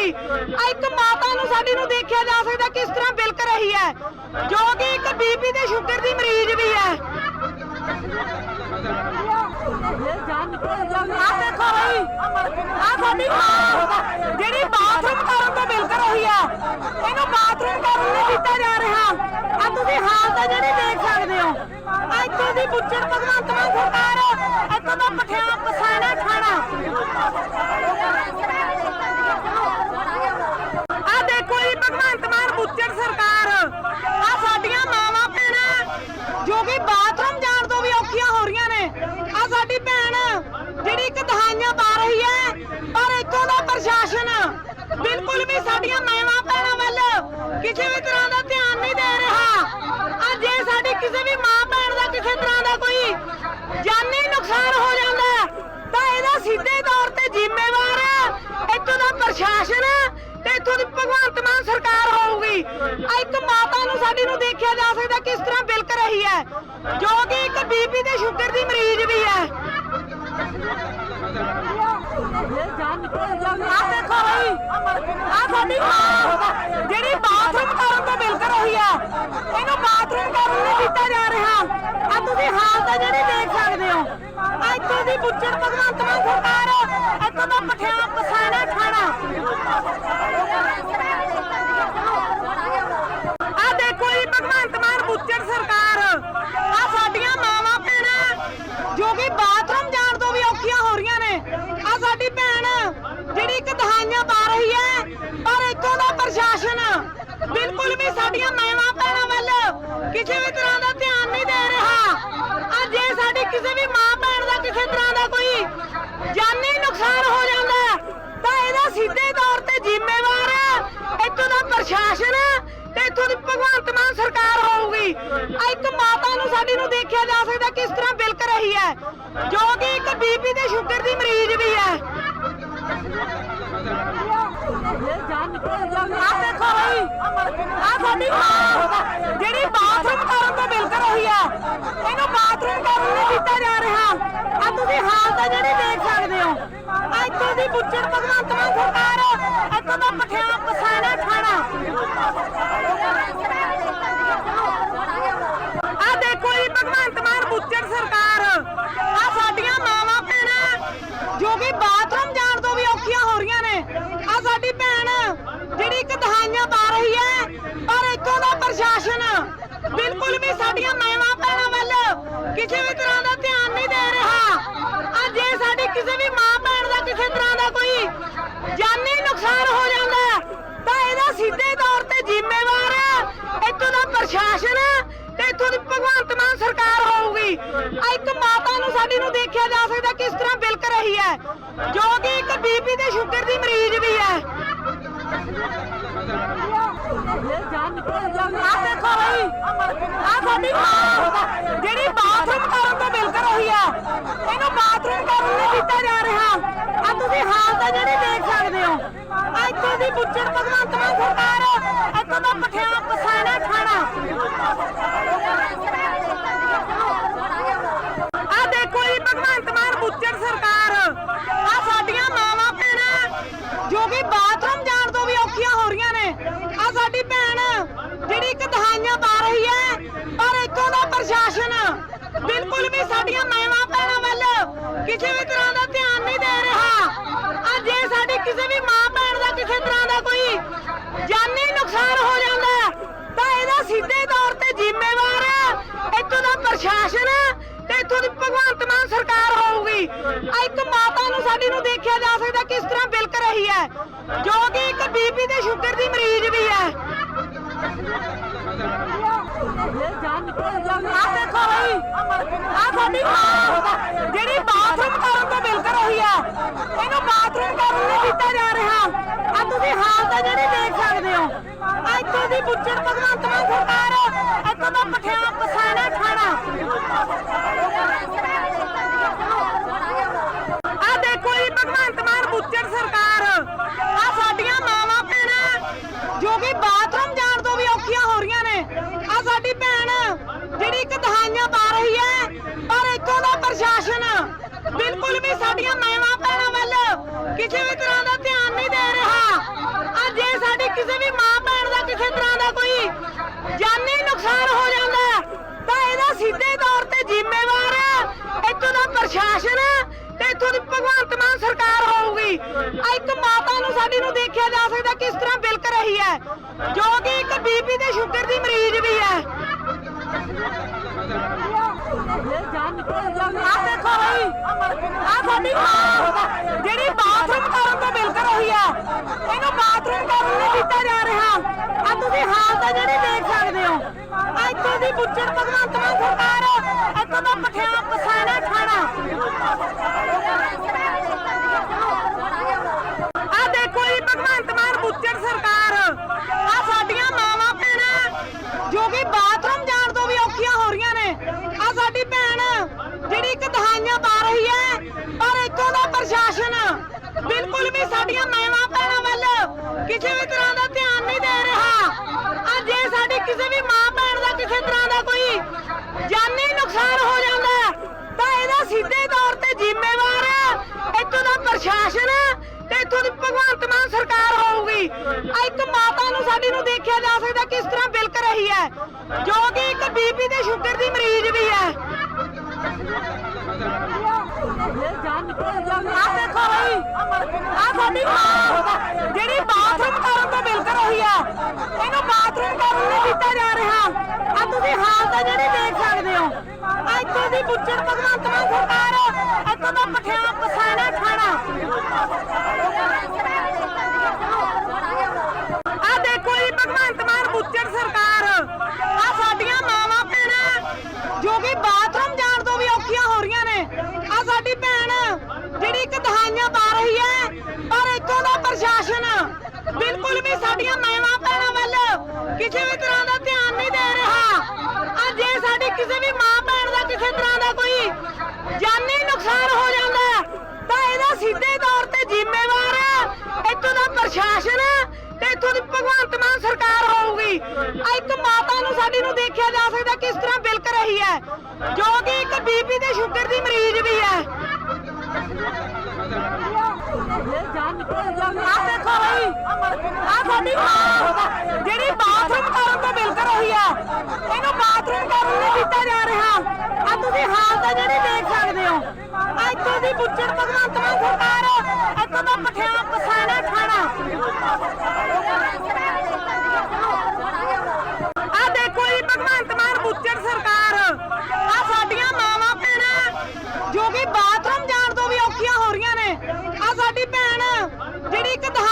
ਹੋਊਗੀ ਆ ਇੱਕ ਮਾਤਾ ਨੂੰ ਸਾਡੀ ਨੂੰ ਦੇਖਿਆ ਜਾ ਸਕਦਾ ਕਿਸ ਤਰ੍ਹਾਂ ਬਿਲਕ ਰਹੀ ਹੈ, ਜੋ ਕਿ ਇੱਕ ਬੀਪੀ ਤੇ ਸ਼ੂਗਰ ਦੀ ਮਰੀਜ਼ ਵੀ ਹੈ। ਆ ਦੇਖੋ ਬਈ ਆ ਸਾਡੀ ਮਾਂ, ਜਿਹੜੀ ਬਾਥਰੂਮ ਕਰਨ ਤੋਂ ਬਿਲਕ ਰਹੀ ਆ ਇਹਨੂੰ ਬਾਥਰੂਮ ਕਰਨ ਨਹੀਂ ਦਿੱਤਾ ਜਾ ਰਿਹਾ। ਆ ਤੁਸੀਂ ਹਾਲਤ ਜਿਹੜੀ ਦੇਖ ਸਕਦੇ ਹੋ ਆ ਇੱਥੋਂ ਦੀ ਬੁੱਚੜ ਭਗਵੰਤ ਮਾਨ ਸਰਕਾਰ, ਇੱਥੋਂ ਦਾ ਪਠਿਆ ਪਸਾਣਾ ਖਾਣਾ ਆ ਦੇਖੋ ਜੀ ਭਗਵੰਤ ਮਾਨ ਬੁੱਚੜ ਸਰਕਾਰ ਆ ਸਾਡੀਆਂ ਮਾਵਾਂ ਭੈਣਾਂ ਜੋ ਕਿ ਬਾਥਰੂਮ ਜਾਣ ਤੋਂ ਵੀ ਔਖੀਆਂ ਹੋ ਰਹੀਆਂ ਨੇ ਆ ਸਾਡੀ ਭੈਣ ਜਿਹੜੀ ਇੱਕ ਦਹਾਈਆਂ ਪਾ ਰਹੀ ਹੈ ਪਰ ਇੱਥੋਂ ਦਾ ਪ੍ਰਸ਼ਾਸਨ, ਬਿਲਕੁਲ ਵੀ ਸਾਡੀਆਂ ਮਾਵਾਂ ਭੈਣਾਂ ਵੱਲ ਕਿਸੇ ਵੀ ਤਰ੍ਹਾਂ ਦਾ ਧਿਆਨ ਨਹੀਂ ਦੇ ਰਿਹਾ। ਆ ਜੇ ਸਾਡੀ ਕਿਸੇ ਵੀ ਮਾਂ ਭੈਣ ਦਾ ਕਿਸੇ ਤਰ੍ਹਾਂ ਦਾ ਕੋਈ ਜਾਨੀ ਨੁਕਸਾਨ ਹੋ ਜਾਂਦਾ ਤਾਂ ਇਹਦਾ ਸਿੱਧੇ ਤੌਰ ਤੇ ਜ਼ਿੰਮੇਵਾਰ ਇੱਥੋਂ ਦਾ ਪ੍ਰਸ਼ਾਸਨ ਤੇ ਇੱਥੋਂ ਦੀ ਭਗਵੰਤ ਮਾਨ ਸਰਕਾਰ ਹੋਊਗੀ। ਆ ਇੱਕ ਮਾਤਾ ਨੂੰ ਸਾਡੀ ਨੂੰ ਦੇਖਿਆ ਜਾ ਸਕਦਾ ਕਿਸ ਤਰ੍ਹਾਂ ਬਿਲਕ ਰਹੀ ਹੈ, ਜੋ ਕਿ ਇੱਕ ਬੀਪੀ ਤੇ ਸ਼ੂਗਰ ਦੀ ਮਰੀਜ਼ ਵੀ ਹੈ। ਆ ਦੇਖੋ ਬਈ ਆ ਸਾਡੀ ਮਾਂ ਜਿਹੜੀ ਬਾਥਰੂਮ ਕਰਨ ਤੋਂ ਬਿਲਕ ਰਹੀ ਆ, ਇਹਨੂੰ ਬਾਥਰੂਮ ਕਰਨ ਨਹੀਂ ਦਿੱਤਾ ਜਾ ਰਿਹਾ। ਆ ਤੁਸੀਂ ਹਾਲਤ ਜਿਹੜੀ ਦੇਖ ਸਕਦੇ ਹੋ। ਆ ਇੱਥੋਂ ਦੀ ਬੁੱਚੜ ਭਗਵੰਤ ਮਾਨ ਸਰਕਾਰ, ਇੱਥੋਂ ਦਾ ਪਠਿਆ ਪਸਾਣਾ ਖਾਣਾ। ਆ ਦੇਖੋ ਜੀ, ਭਗਵੰਤ ਮਾਨ ਬੁੱਚੜ ਸਰਕਾਰ ਆ ਸਾਡੀਆਂ ਮਾਵਾਂ ਭੈਣਾਂ ਜੋ ਕਿ ਬਾਥਰੂਮ ਜਾਣ ਤੋਂ ਵੀ ਔਖੀਆਂ ਹੋ ਰਹੀਆਂ ਨੇ ਆ ਸਾਡੀ ਭੈਣ ਜਿਹੜੀ ਇੱਕ ਪਾ ਰਹੀ ਹੈ। ਪਰ ਇੱਥੋਂ ਦਾ ਪ੍ਰਸ਼ਾਸਨ ਬਿਲਕੁਲ ਵੀ ਸਾਡੀਆਂ ਮਾਵਾਂ ਭੈਣਾਂ ਵੱਲ ਕਿਸੇ ਵੀ ਤਰ੍ਹਾਂ ਦਾ ਧਿਆਨ ਨਹੀਂ ਦੇ ਰਿਹਾ। ਆ ਜੇ ਸਾਡੀ ਕਿਸੇ ਵੀ ਮਾਂ ਭੈਣ ਦਾ ਕਿਸੇ ਤਰ੍ਹਾਂ ਦਾ ਕੋਈ ਜਾਨੀ ਨੁਕਸਾਨ ਹੋ ਜਾਂਦਾ ਤਾਂ ਇਹਦਾ ਸਿੱਧੇ ਤੌਰ ਤੇ ਜ਼ਿੰਮੇਵਾਰ ਇੱਥੋਂ ਦਾ ਪ੍ਰਸ਼ਾਸਨ ਤੇ ਇੱਥੋਂ ਦੀ ਭਗਵੰਤ ਮਾਨ ਸਰਕਾਰ ਹੋਊਗੀ। ਇੱਕ ਮਾਤਾ ਨੂੰ ਸਾਡੀ ਨੂੰ ਦੇਖਿਆ ਜਾ ਸਕਦਾ ਕਿਸ ਤਰ੍ਹਾਂ ਬਿਲਕ ਰਹੀ ਹੈ। ਜੋ ਕਿ ਇੱਕ ਬੀਪੀ ਤੇ ਸ਼ੂਗਰ ਦੀ ਮਰੀਜ਼ ਵੀ ਹੈ। ਆ ਦੇਖੋ ਬਈ ਆ ਸਾਡੀ ਮਾਂ ਜਿਹੜੀ ਬਾਥਰੂਮ ਕਰਨ ਤੋਂ ਬਿਲਕ ਰਹੀ ਆ, ਇਹਨੂੰ ਬਾਥਰੂਮ ਕਰਨ ਨਹੀਂ ਦਿੱਤਾ ਜਾ ਰਿਹਾ। ਆ ਤੁਸੀਂ ਹਾਲਤ ਜਿਹੜੀ ਦੇਖ ਸਕਦੇ ਹੋ। ਆ ਇੱਥੋਂ ਦੀ ਬੁੱਚੜ ਭਗਵੰਤ ਮਾਨ ਸਰਕਾਰ ਇੱਥੋਂ ਦਾ ਪਠਿਆ ਪਸਾਣਾ ਖਾਣਾ ਆ ਦੇਖੋ ਜੀ ਭਗਵੰਤ ਮਾਨ ਬੁੱਚੜ ਸਰਕਾਰ ਆ ਸਾਡੀਆਂ ਮਾਵਾਂ ਭੈਣਾਂ ਜੋ ਕਿ ਬਾਥਰੂਮ ਜਾਣ ਤੋਂ ਵੀ ਔਖੀਆਂ ਹੋ ਰਹੀਆਂ ਨੇ ਆ ਸਾਡੀ ਭੈਣ ਜਿਹੜੀ ਇੱਕ ਦਹਾਈਆਂ ਪਾ ਰਹੀ ਹੈ ਪਰ ਇੱਥੋਂ ਦਾ ਪ੍ਰਸ਼ਾਸਨ ਬਿਲਕੁਲ ਵੀ ਸਾਡੀਆਂ ਮਾਵਾਂ ਭੈਣਾਂ ਵੱਲ ਕਿਸੇ ਵੀ ਤਰ੍ਹਾਂ ਦਾ ਧਿਆਨ ਨਹੀਂ ਦੇ ਰਿਹਾ। ਆ ਜੇ ਸਾਡੀ ਕਿਸੇ ਵੀ ਮਾਂ ਭੈਣ ਦਾ ਕਿਸੇ ਤਰ੍ਹਾਂ ਦਾ ਕੋਈ ਜਾਨੀ ਨੁਕਸਾਨ ਹੋ ਜਾਂਦਾ ਤਾਂ ਇਹਦਾ ਸਿੱਧੇ ਤੌਰ ਤੇ ਜ਼ਿੰਮੇਵਾਰ ਇੱਥੋਂ ਦਾ ਪ੍ਰਸ਼ਾਸਨ ਤੇ ਇੱਥੋਂ ਦੀ ਭਗਵੰਤ ਮਾਨ ਸਰਕਾਰ ਹੋਊਗੀ। ਆ ਇੱਕ ਮਾਤਾ ਨੂੰ ਸਾਡੀ ਨੂੰ ਦੇਖਿਆ ਜਾ ਸਕਦਾ ਕਿਸ ਤਰ੍ਹਾਂ ਬਿਲਕ ਰਹੀ ਹੈ। ਜੋ ਕਿ ਇੱਕ ਬੀਪੀ ਤੇ ਸ਼ੂਗਰ ਦੀ ਮਰੀਜ਼ ਵੀ ਹੈ। ਆ ਦੇਖੋ ਬਈ ਆ ਸਾਡੀ ਮਾਂ ਜਿਹੜੀ ਬਾਥਰੂਮ ਕਰਨ ਤੋਂ ਬਿਲਕ ਰਹੀ ਆ ਇਹਨੂੰ ਬਾਥਰੂਮ ਕਰਨ ਨਹੀਂ ਦਿੱਤਾ ਜਾ ਰਿਹਾ ਆ ਤੁਸੀਂ ਹਾਲਤ ਜਿਹੜੀ ਦੇਖ ਸਕਦੇ ਹੋ ਆ ਇੱਥੋਂ ਦੀ ਬੁੱਚੜ ਭਗਵੰਤ ਮਾਨ ਸਰਕਾਰ, ਇੱਥੋਂ ਦਾ ਪਠਿਆ ਪਸਾਣਾ ਖਾਣਾ ਆ ਦੇਖੋ ਜੀ, ਭਗਵੰਤ ਮਾਨ ਬੁੱਚੜ ਸਰਕਾਰ, ਆ ਸਾਡੀਆਂ ਮਾਵਾਂ ਭੈਣਾਂ, ਜੋ ਕਿ ਬਾਥਰੂਮ ਜਾਣ ਤੋਂ ਵੀ ਔਖੀਆਂ ਹੋ ਰਹੀਆਂ ਨੇ। ਆ ਸਾਡੀ ਭੈਣ, ਜਿਹੜੀ ਇੱਕ ਦਹਾਈਆਂ ਪਾ ਰਹੀ ਹੈ, ਪਰ ਇੱਥੋਂ ਦਾ ਪ੍ਰਸ਼ਾਸਨ ਬਿਲਕੁਲ ਵੀ ਸਾਡੀਆਂ ਮਾਵਾਂ ਭੈਣਾਂ ਵੱਲ ਕਿਸੇ ਵੀ ਤਰ੍ਹਾਂ ਦਾ ਧਿਆਨ ਨਹੀਂ ਦੇ ਰਿਹਾ। ਆ ਜੇ ਸਾਡੀ ਕਿਸੇ ਵੀ ਮਾਂ ਭੈਣ ਦਾ ਕਿਸੇ ਤਰ੍ਹਾਂ ਦਾ ਕੋਈ ਜਾਨੀ ਨੁਕਸਾਨ ਹੋ ਜਾਂਦਾ ਤਾਂ ਇਹਦਾ ਸਿੱਧੇ ਤੌਰ ਤੇ ਜ਼ਿੰਮੇਵਾਰ ਇੱਥੋਂ ਦਾ ਪ੍ਰਸ਼ਾਸਨ ਤੇ ਇੱਥੋਂ ਦੀ ਭਗਵੰਤ ਮਾਨ ਸਰਕਾਰ ਹੋਊਗੀ। ਆ ਇੱਕ ਮਾਤਾ ਨੂੰ ਸਾਡੀ ਨੂੰ ਦੇਖਿਆ ਜਾ ਸਕਦਾ ਕਿਸ ਤਰ੍ਹਾਂ ਬਿਲਕ ਰਹੀ ਹੈ। ਜੋ ਕਿ ਇੱਕ ਬੀਪੀ ਤੇ ਸ਼ੂਗਰ ਦੀ ਮਰੀਜ਼ ਵੀ ਹੈ। ਆ ਦੇਖੋ ਬਈ। ਆ ਸਾਡੀ ਮਾਂ। ਜਿਹੜੀ ਬਾਥਰੂਮ ਕਰਨ ਤੋਂ ਬਿਲਕ ਰਹੀ ਆ, ਇਹਨੂੰ ਬਾਥਰੂਮ ਕਰਨ ਨਹੀਂ ਦਿੱਤਾ ਜਾ ਰਿਹਾ। ਆ ਤੁਸੀਂ ਹਾਲਤ ਜਿਹੜੀ ਦੇਖ ਸਕਦੇ ਹੋ। ਆ ਇੱਥੋਂ ਦੀ ਬੁੱਚੜ ਭਗਵੰਤ ਮਾਨ ਸਰਕਾਰ, ਇੱਥੋਂ ਦਾ ਪਠਿਆ ਪਸਾਣਾ ਖਾਣਾ ਆ ਦੇਖੋ ਜੀ, ਭਗਵੰਤ ਮਾਨ ਬੁੱਚੜ ਸਰਕਾਰ। ਆ ਸਾਡੀਆਂ ਮਾਵਾਂ ਭੈਣਾਂ ਜੋ ਕਿ ਬਾਥਰੂਮ ਜਾਣ ਤੋਂ ਵੀ ਔਖੀਆਂ ਹੋ ਰਹੀਆਂ ਨੇ ਆ ਸਾਡੀ ਭੈਣ ਜਿਹੜੀ ਇੱਕ ਦਹਾਈਆਂ ਪਾ ਰਹੀ ਹੈ, ਪਰ ਇੱਥੋਂ ਦਾ ਪ੍ਰਸ਼ਾਸਨ ਬਿਲਕੁਲ ਵੀ ਸਾਡੀਆਂ ਮਾਵਾਂ ਭੈਣਾਂ ਵੱਲ ਕਿਸੇ ਵੀ ਤਰ੍ਹਾਂ ਦਾ ਧਿਆਨ ਨਹੀਂ ਦੇ ਰਿਹਾ। ਕਿਸੇ ਵੀ ਮਾਂ ਭੈਣ ਦਾ ਕਿਸੇ ਤਰ੍ਹਾਂ ਦਾ ਕੋਈ ਜਾਨੀ ਨੁਕਸਾਨ ਹੋ ਜਾਂਦਾ ਤਾਂ ਇਹਦਾ ਸਿੱਧੇ ਤੌਰ ਤੇ ਜ਼ਿੰਮੇਵਾਰ ਇੱਥੋਂ ਦਾ ਪ੍ਰਸ਼ਾਸਨ ਤੇ ਇੱਥੋਂ ਦੀ ਭਗਵੰਤ ਮਾਨ ਸਰਕਾਰ ਹੋਊਗੀ। ਆ ਇੱਕ ਮਾਤਾ ਨੂੰ ਸਾਡੀ ਨੂੰ ਦੇਖਿਆ ਜਾ ਸਕਦਾ ਕਿਸ ਤਰ੍ਹਾਂ ਬਿਲਕ ਰਹੀ ਹੈ, ਜੋ ਕਿ ਇੱਕ ਬੀਪੀ ਤੇ ਸ਼ੂਗਰ ਦੀ ਮਰੀਜ਼ ਵੀ ਹੈ। ਆ ਦੇਖੋ ਬਈ ਆ ਸਾਡੀ ਮਾਂ ਜਿਹੜੀ ਬਾਥਰੂਮ ਕਰਨ ਤੋਂ ਬਿਲਕ ਰਹੀ ਆ ਇਹਨੂੰ ਬਾਥਰੂਮ ਕਰਨ ਨਹੀਂ ਦਿੱਤਾ ਜਾ ਰਿਹਾ ਆ ਤੁਸੀਂ ਹਾਲਤ ਆ ਜਿਹੜੀ ਦੇਖ ਸਕਦੇ ਹੋ ਆ ਇੱਥੇ ਦੀ ਬੁੱਚੜ ਭਗਵੰਤ ਮਾਨ ਸਰਕਾਰ ਇੱਥੋਂ ਦਾ ਪਠਿਆ ਪਸਾਣਾ ਖਾਣਾ ਆ ਦੇਖੋ ਜੀ ਭਗਵੰਤ ਮਾਨ ਬੁੱਚੜ ਸਰਕਾਰ। ਆ ਸਾਡੀਆਂ ਮਾਵਾਂ ਭੈਣਾਂ ਜੋ ਕਿ ਬਾਥਰੂਮ ਜਾਣ ਤੋਂ ਵੀ ਔਖੀਆਂ ਹੋ ਰਹੀਆਂ ਨੇ ਆ ਸਾਡੀ ਭੈਣ ਜਿਹੜੀ ਇੱਕ ਦਹਾਈਆਂ ਪਾ ਰਹੀ ਹੈ ਪਰ ਇੱਥੋਂ ਦਾ ਪ੍ਰਸ਼ਾਸਨ ਬਿਲਕੁਲ ਵੀ ਸਾਡੀਆਂ ਮਾਵਾਂ ਭੈਣਾਂ ਵੱਲ ਕਿਸੇ ਵੀ ਤਰ੍ਹਾਂ ਦਾ ਧਿਆਨ ਨਹੀਂ ਦੇ ਰਿਹਾ। ਆ ਜੇ ਸਾਡੀ ਕਿਸੇ ਵੀ ਮਾਂ ਭੈਣ ਦਾ ਕਿਸੇ ਤਰ੍ਹਾਂ ਦਾ ਕੋਈ ਜਾਨੀ ਨੁਕਸਾਨ ਹੋ ਜਾਂਦਾ ਤਾਂ ਇਹਦਾ ਸਿੱਧੇ ਤੌਰ ਤੇ ਜ਼ਿੰਮੇਵਾਰ ਇੱਥੋਂ ਦਾ ਪ੍ਰਸ਼ਾਸਨ ਤੇ ਇੱਥੋਂ ਦੀ ਭਗਵੰਤ ਮਾਨ ਸਰਕਾਰ ਹੋਊਗੀ। ਆ ਇੱਕ ਮਾਤਾ ਨੂੰ ਸਾਡੀ ਨੂੰ ਦੇਖਿਆ ਜਾ ਸਕਦਾ ਕਿਸ ਤਰ੍ਹਾਂ ਬਿਲਕ ਰਹੀ ਹੈ। ਜੋ ਕਿ ਇੱਕ ਬੀਪੀ ਤੇ ਸ਼ੂਗਰ ਦੀ ਮਰੀਜ਼ ਵੀ ਹੈ। ਆ ਦੇਖੋ ਬਈ ਆ ਸਾਡੀ ਮਾਂ, ਜਿਹੜੀ ਬਾਥਰੂਮ ਕਰਨ ਤੋਂ ਬਿਲਕ ਰਹੀ ਆ, ਇਹਨੂੰ ਬਾਥਰੂਮ ਕਰਨ ਨਹੀਂ ਦਿੱਤਾ ਜਾ ਰਿਹਾ। ਆ ਤੁਸੀਂ ਹਾਲਤ ਆ ਜਿਹੜੀ ਦੇਖ ਸਕਦੇ ਹੋ ਆ ਇੱਥੇ ਦੀ ਬੁੱਚੜ ਭਗਵੰਤ ਮਾਨ ਸਰਕਾਰ, ਇੱਥੋਂ ਦਾ ਪਠਿਆ ਪਸਾਣਾ ਖਾਣਾ ਆ ਦੇਖੋ ਜੀ ਭਗਵੰਤ ਮਾਨ ਬੁੱਚੜ ਸਰਕਾਰ ਆ ਸਾਡੀਆਂ ਮਾਵਾਂ ਭੈਣਾਂ ਜੋ ਕਿ ਬਾਥਰੂਮ ਜਾਣ ਤੋਂ ਵੀ ਔਖੀਆਂ ਹੋ ਰਹੀਆਂ ਨੇ ਆ ਸਾਡੀ ਭੈਣ ਜਿਹੜੀ ਪਾ ਰਹੀ ਹੈ, ਪਰ ਇੱਥੋਂ ਦਾ ਪ੍ਰਸ਼ਾਸਨ ਬਿਲਕੁਲ ਵੀ ਸਾਡੀਆਂ ਮਾਵਾਂ ਭੈਣਾਂ ਵੱਲ ਕਿਸੇ ਵੀ ਤਰ੍ਹਾਂ ਦਾ ਧਿਆਨ ਨਹੀਂ ਦੇ ਰਿਹਾ। ਆ ਜੇ ਸਾਡੀ ਕਿਸੇ ਵੀ ਮਾਂ ਭੈਣ ਦਾ ਕਿਸੇ ਤਰ੍ਹਾਂ ਦਾ ਕੋਈ ਜਾਨੀ ਨੁਕਸਾਨ ਹੋ ਜਾਂਦਾ ਤਾਂ ਇਹਦਾ ਸਿੱਧੇ ਤੌਰ ਤੇ ਜ਼ਿੰਮੇਵਾਰ ਇੱਥੋਂ ਦਾ ਪ੍ਰਸ਼ਾਸਨ ਤੇ ਇੱਥੋਂ ਦੀ ਭਗਵੰਤ ਮਾਨ ਸਰਕਾਰ ਹੋਊਗੀ। ਇੱਕ ਮਾਤਾ ਨੂੰ ਸਾਡੀ ਨੂੰ ਦੇਖਿਆ ਜਾ ਸਕਦਾ ਕਿਸ ਤਰ੍ਹਾਂ ਬਿਲਕ ਰਹੀ ਹੈ, ਜੋ ਕਿ ਇੱਕ ਬੀਪੀ ਤੇ ਸ਼ੂਗਰ ਦੀ ਮਰੀਜ਼ ਵੀ ਹੈ। ਆ ਦੇਖੋ ਬਈ। ਆ ਸਾਡੀ ਮਾਂ। ਜਿਹੜੀ ਬਾਥਰੂਮ ਕਰਨ ਤੋਂ ਬਿਲਕ ਰਹੀ ਆ, ਇਹਨੂੰ ਬਾਥਰੂਮ ਕਰਨ ਨਹੀਂ ਦਿੱਤਾ ਜਾ ਰਿਹਾ। ਆ ਤੁਸੀਂ ਹਾਲਤ ਆ ਜਿਹੜੀ ਦੇਖ ਸਕਦੇ ਹੋ। ਆ ਇੱਥੇ ਦੀ ਬੁੱਚੜ ਭਗਵੰਤ ਮਾਨ ਸਰਕਾਰ ਇੱਥੋਂ ਦਾ ਪਠਿਆ ਪਸਾਣਾ ਖਾਣਾ ਆ ਦੇਖੋ ਜੀ, ਭਗਵੰਤ ਮਾਨ ਬੁੱਚੜ ਸਰਕਾਰ। ਆ ਸਾਡੀਆਂ ਮਾਵਾਂ ਭੈਣਾਂ ਜੋ ਕਿ ਬਾਥਰੂਮ ਜਾਣ ਤੋਂ ਵੀ ਔਖੀਆਂ ਹੋ ਰਹੀਆਂ ਨੇ ਆ ਸਾਡੀ ਭੈਣ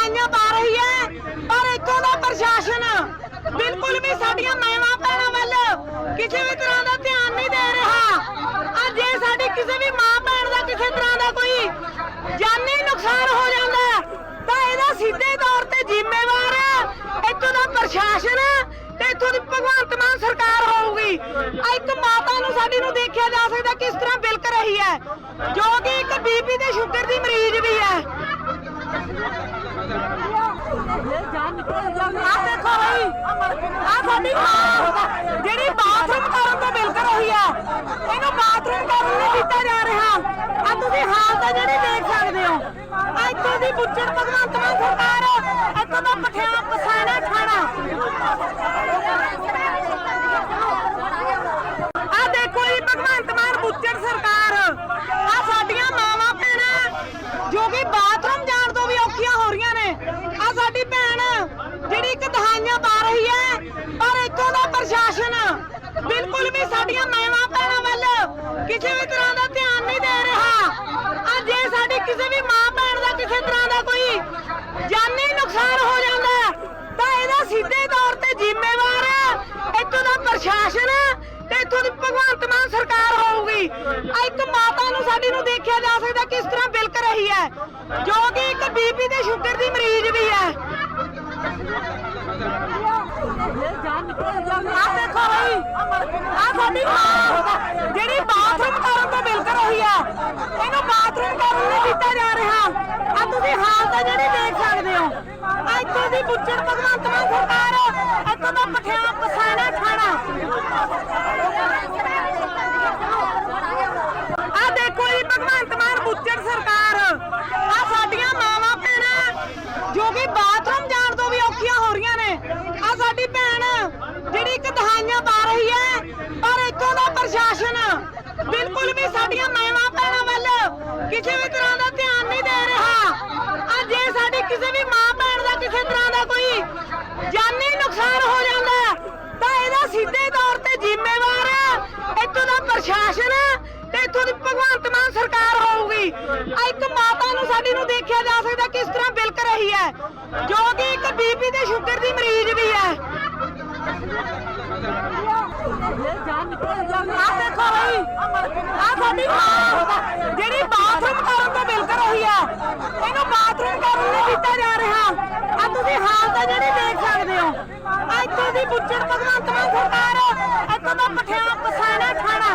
ਜਿਹੜੀ ਪਾ ਰਹੀ ਹੈ, ਪਰ ਇੱਥੋਂ ਦਾ ਪ੍ਰਸ਼ਾਸਨ ਬਿਲਕੁਲ ਵੀ ਸਾਡੀਆਂ ਮਾਵਾਂ ਭੈਣਾਂ ਵੱਲ ਕਿਸੇ ਵੀ ਤਰ੍ਹਾਂ ਦਾ ਧਿਆਨ ਨਹੀਂ ਦੇ ਰਿਹਾ। ਆ ਜੇ ਸਾਡੀ ਕਿਸੇ ਵੀ ਮਾਂ ਭੈਣ ਦਾ ਕਿਸੇ ਤਰ੍ਹਾਂ ਦਾ ਕੋਈ ਜਾਨੀ ਨੁਕਸਾਨ ਹੋ ਜਾਂਦਾ ਤਾਂ ਇਹਦਾ ਸਿੱਧੇ ਤੌਰ ਤੇ ਜ਼ਿੰਮੇਵਾਰ ਇੱਥੋਂ ਦਾ ਪ੍ਰਸ਼ਾਸਨ ਤੇ ਇੱਥੋਂ ਦੀ ਭਗਵੰਤ ਮਾਨ ਸਰਕਾਰ ਹੋਊਗੀ। ਇੱਕ ਮਾਤਾ ਨੂੰ ਸਾਡੀ ਨੂੰ ਦੇਖਿਆ ਜਾ ਸਕਦਾ ਕਿਸ ਤਰ੍ਹਾਂ ਬਿਲਕ ਰਹੀ ਹੈ, ਜੋ ਕਿ ਇੱਕ ਬੀਪੀ ਤੇ ਸ਼ੂਗਰ ਦੀ ਮਰੀਜ਼ ਵੀ ਹੈ। ਆ ਦੇਖੋ ਬਈ। ਆ ਸਾਡੀ ਮਾਂ। ਜਿਹੜੀ ਬਾਥਰੂਮ ਕਰਨ ਤੋਂ ਬਿਲਕ ਰਹੀ ਆ, ਇਹਨੂੰ ਬਾਥਰੂਮ ਕਰਨ ਨਹੀਂ ਦਿੱਤਾ ਜਾ ਰਿਹਾ। ਆ ਤੁਸੀਂ ਹਾਲਤ ਆ ਜਿਹੜੀ ਦੇਖ ਸਕਦੇ ਹੋ। ਆ ਇੱਥੇ ਦੀ ਬੁੱਚੜ ਭਗਵੰਤ ਮਾਨ ਸਰਕਾਰ ਇੱਥੋਂ ਦਾ ਪਠਿਆ ਪਸਾਣਾ ਖਾਣਾ ਆ ਦੇਖੋ ਜੀ, ਭਗਵੰਤ ਮਾਨ ਬੁੱਚੜ ਸਰਕਾਰ ਆ ਸਾਡੀਆਂ ਮਾਵਾਂ ਭੈਣਾਂ ਜੋ ਕਿ ਬਾਥਰੂਮ ਜਾਣ ਤੋਂ ਵੀ ਔਖੀਆਂ ਹੋ ਰਹੀਆਂ ਨੇ ਆ ਸਾਡੀ ਭੈਣ ਜਿਹੜੀ ਇੱਕ ਦਹਾਈਆਂ ਪਾ ਰਹੀ ਹੈ ਪਰ ਇੱਥੋਂ ਦਾ ਪ੍ਰਸ਼ਾਸਨ ਬਿਲਕੁਲ ਵੀ ਸਾਡੀਆਂ ਮਾਵਾਂ ਭੈਣਾਂ ਵੱਲ ਕਿਸੇ ਵੀ ਤਰ੍ਹਾਂ ਦਾ ਧਿਆਨ ਨਹੀਂ ਦੇ ਰਿਹਾ। ਆ ਜੇ ਸਾਡੀ ਕਿਸੇ ਵੀ ਮਾਂ ਭੈਣ ਦਾ ਕਿਸੇ ਤਰ੍ਹਾਂ ਦਾ ਕੋਈ ਜਾਨੀ ਨੁਕਸਾਨ ਹੋ ਜਾਂਦਾ ਤਾਂ ਇਹਦਾ ਸਿੱਧੇ ਤੌਰ ਤੇ ਜ਼ਿੰਮੇਵਾਰ ਇੱਥੋਂ ਦਾ ਪ੍ਰਸ਼ਾਸਨ ਤੇ ਇੱਥੋਂ ਦੀ ਭਗਵੰਤ ਮਾਨ ਸਰਕਾਰ ਹੋਊਗੀ। ਇੱਕ ਮਾਤਾ ਨੂੰ ਸਾਡੀ ਨੂੰ ਦੇਖਿਆ ਜਾ ਸਕਦਾ ਕਿਸ ਤਰ੍ਹਾਂ ਬਿਲਕ ਰਹੀ ਹੈ। ਜੋ ਕਿ ਇੱਕ ਬੀਪੀ ਤੇ ਸ਼ੂਗਰ ਦੀ ਮਰੀਜ਼ ਵੀ ਹੈ। ਆ ਦੇਖੋ ਬਈ ਆ ਸਾਡੀ ਮਾਂ। ਜਿਹੜੀ ਬਾਥਰੂਮ ਕਰਨ ਤੋਂ ਬਿਲਕ ਰਹੀ ਆ, ਇਹਨੂੰ ਬਾਥਰੂਮ ਕਰਨ ਨਹੀਂ ਦਿੱਤਾ ਜਾ ਰਿਹਾ। ਆ ਤੁਸੀਂ ਹਾਲਤ ਆ ਜਿਹੜੀ ਦੇਖ ਸਕਦੇ ਹੋ। ਆ ਇੱਥੇ ਦੀ ਬੁੱਚੜ ਭਗਵੰਤ ਮਾਨ ਸਰਕਾਰ ਇੱਥੋਂ ਦਾ ਪਠਿਆ ਪਸਾਣਾ ਖਾਣਾ ਆ ਦੇਖੋ ਜੀ ਭਗਵੰਤ ਮਾਨ ਬੁੱਚੜ ਸਰਕਾਰ। ਬਿਲਕੁਲ ਵੀ ਸਾਡੀਆਂ ਮਾਵਾਂ ਭੈਣਾਂ ਵੱਲ ਕਿਸੇ ਵੀ ਤਰ੍ਹਾਂ ਦਾ ਧਿਆਨ ਨਹੀਂ ਦੇ ਰਿਹਾ। ਅੱਜ ਜੇ ਸਾਡੇ ਕਿਸੇ ਵੀ ਮਾਂ ਭੈਣ ਦਾ ਕਿਸੇ ਤਰ੍ਹਾਂ ਦਾ ਕੋਈ ਜਾਨੀ ਨੁਕਸਾਨ ਹੋ ਜਾਂਦਾ ਤਾਂ ਇਹਦਾ ਸਿੱਧੇ ਤੌਰ ਤੇ ਜ਼ਿੰਮੇਵਾਰ ਇੱਥੋਂ ਦਾ ਪ੍ਰਸ਼ਾਸਨ ਤੇ ਇੱਥੋਂ ਦੀ ਭਗਵੰਤ ਮਾਨ ਸਰਕਾਰ ਹੋਊਗੀ। ਇੱਕ ਮਾਤਾ ਨੂੰ ਸਾਡੀ ਨੂੰ ਦੇਖਿਆ ਜਾ ਸਕਦਾ ਕਿਸ ਤਰ੍ਹਾਂ ਬਿਲਕ ਰਹੀ ਹੈ, ਜੋ ਕਿ ਇੱਕ ਬੀਪੀ ਦੇ ਸ਼ੂਗਰ ਦੀ ਮਰੀਜ਼ ਵੀ ਹੈ। ਆ ਦੇਖੋ ਬਈ ਆ ਸਾਡੀ ਮਾਂ ਜਿਹੜੀ ਬਾਥਰੂਮ ਕਰਨ ਤੋਂ ਬਿਲਕ ਰਹੀ ਹੈ ਇਹਨੂੰ ਬਾਥਰੂਮ ਕਰਨ ਨਹੀਂ ਦਿੱਤਾ ਜਾ ਰਿਹਾ। ਆ ਤੁਸੀਂ ਹਾਲਤ ਜਿਹੜੀ ਦੇਖ ਸਕਦੇ ਹੋ। ਆ ਇੱਥੋਂ ਦੀ ਬੁੱਚੜ ਭਗਵੰਤ ਮਾਨ ਸਰਕਾਰ, ਇੱਥੋਂ ਦਾ ਪਠਿਆ ਪਸਾਣਾ ਖਾਣਾ।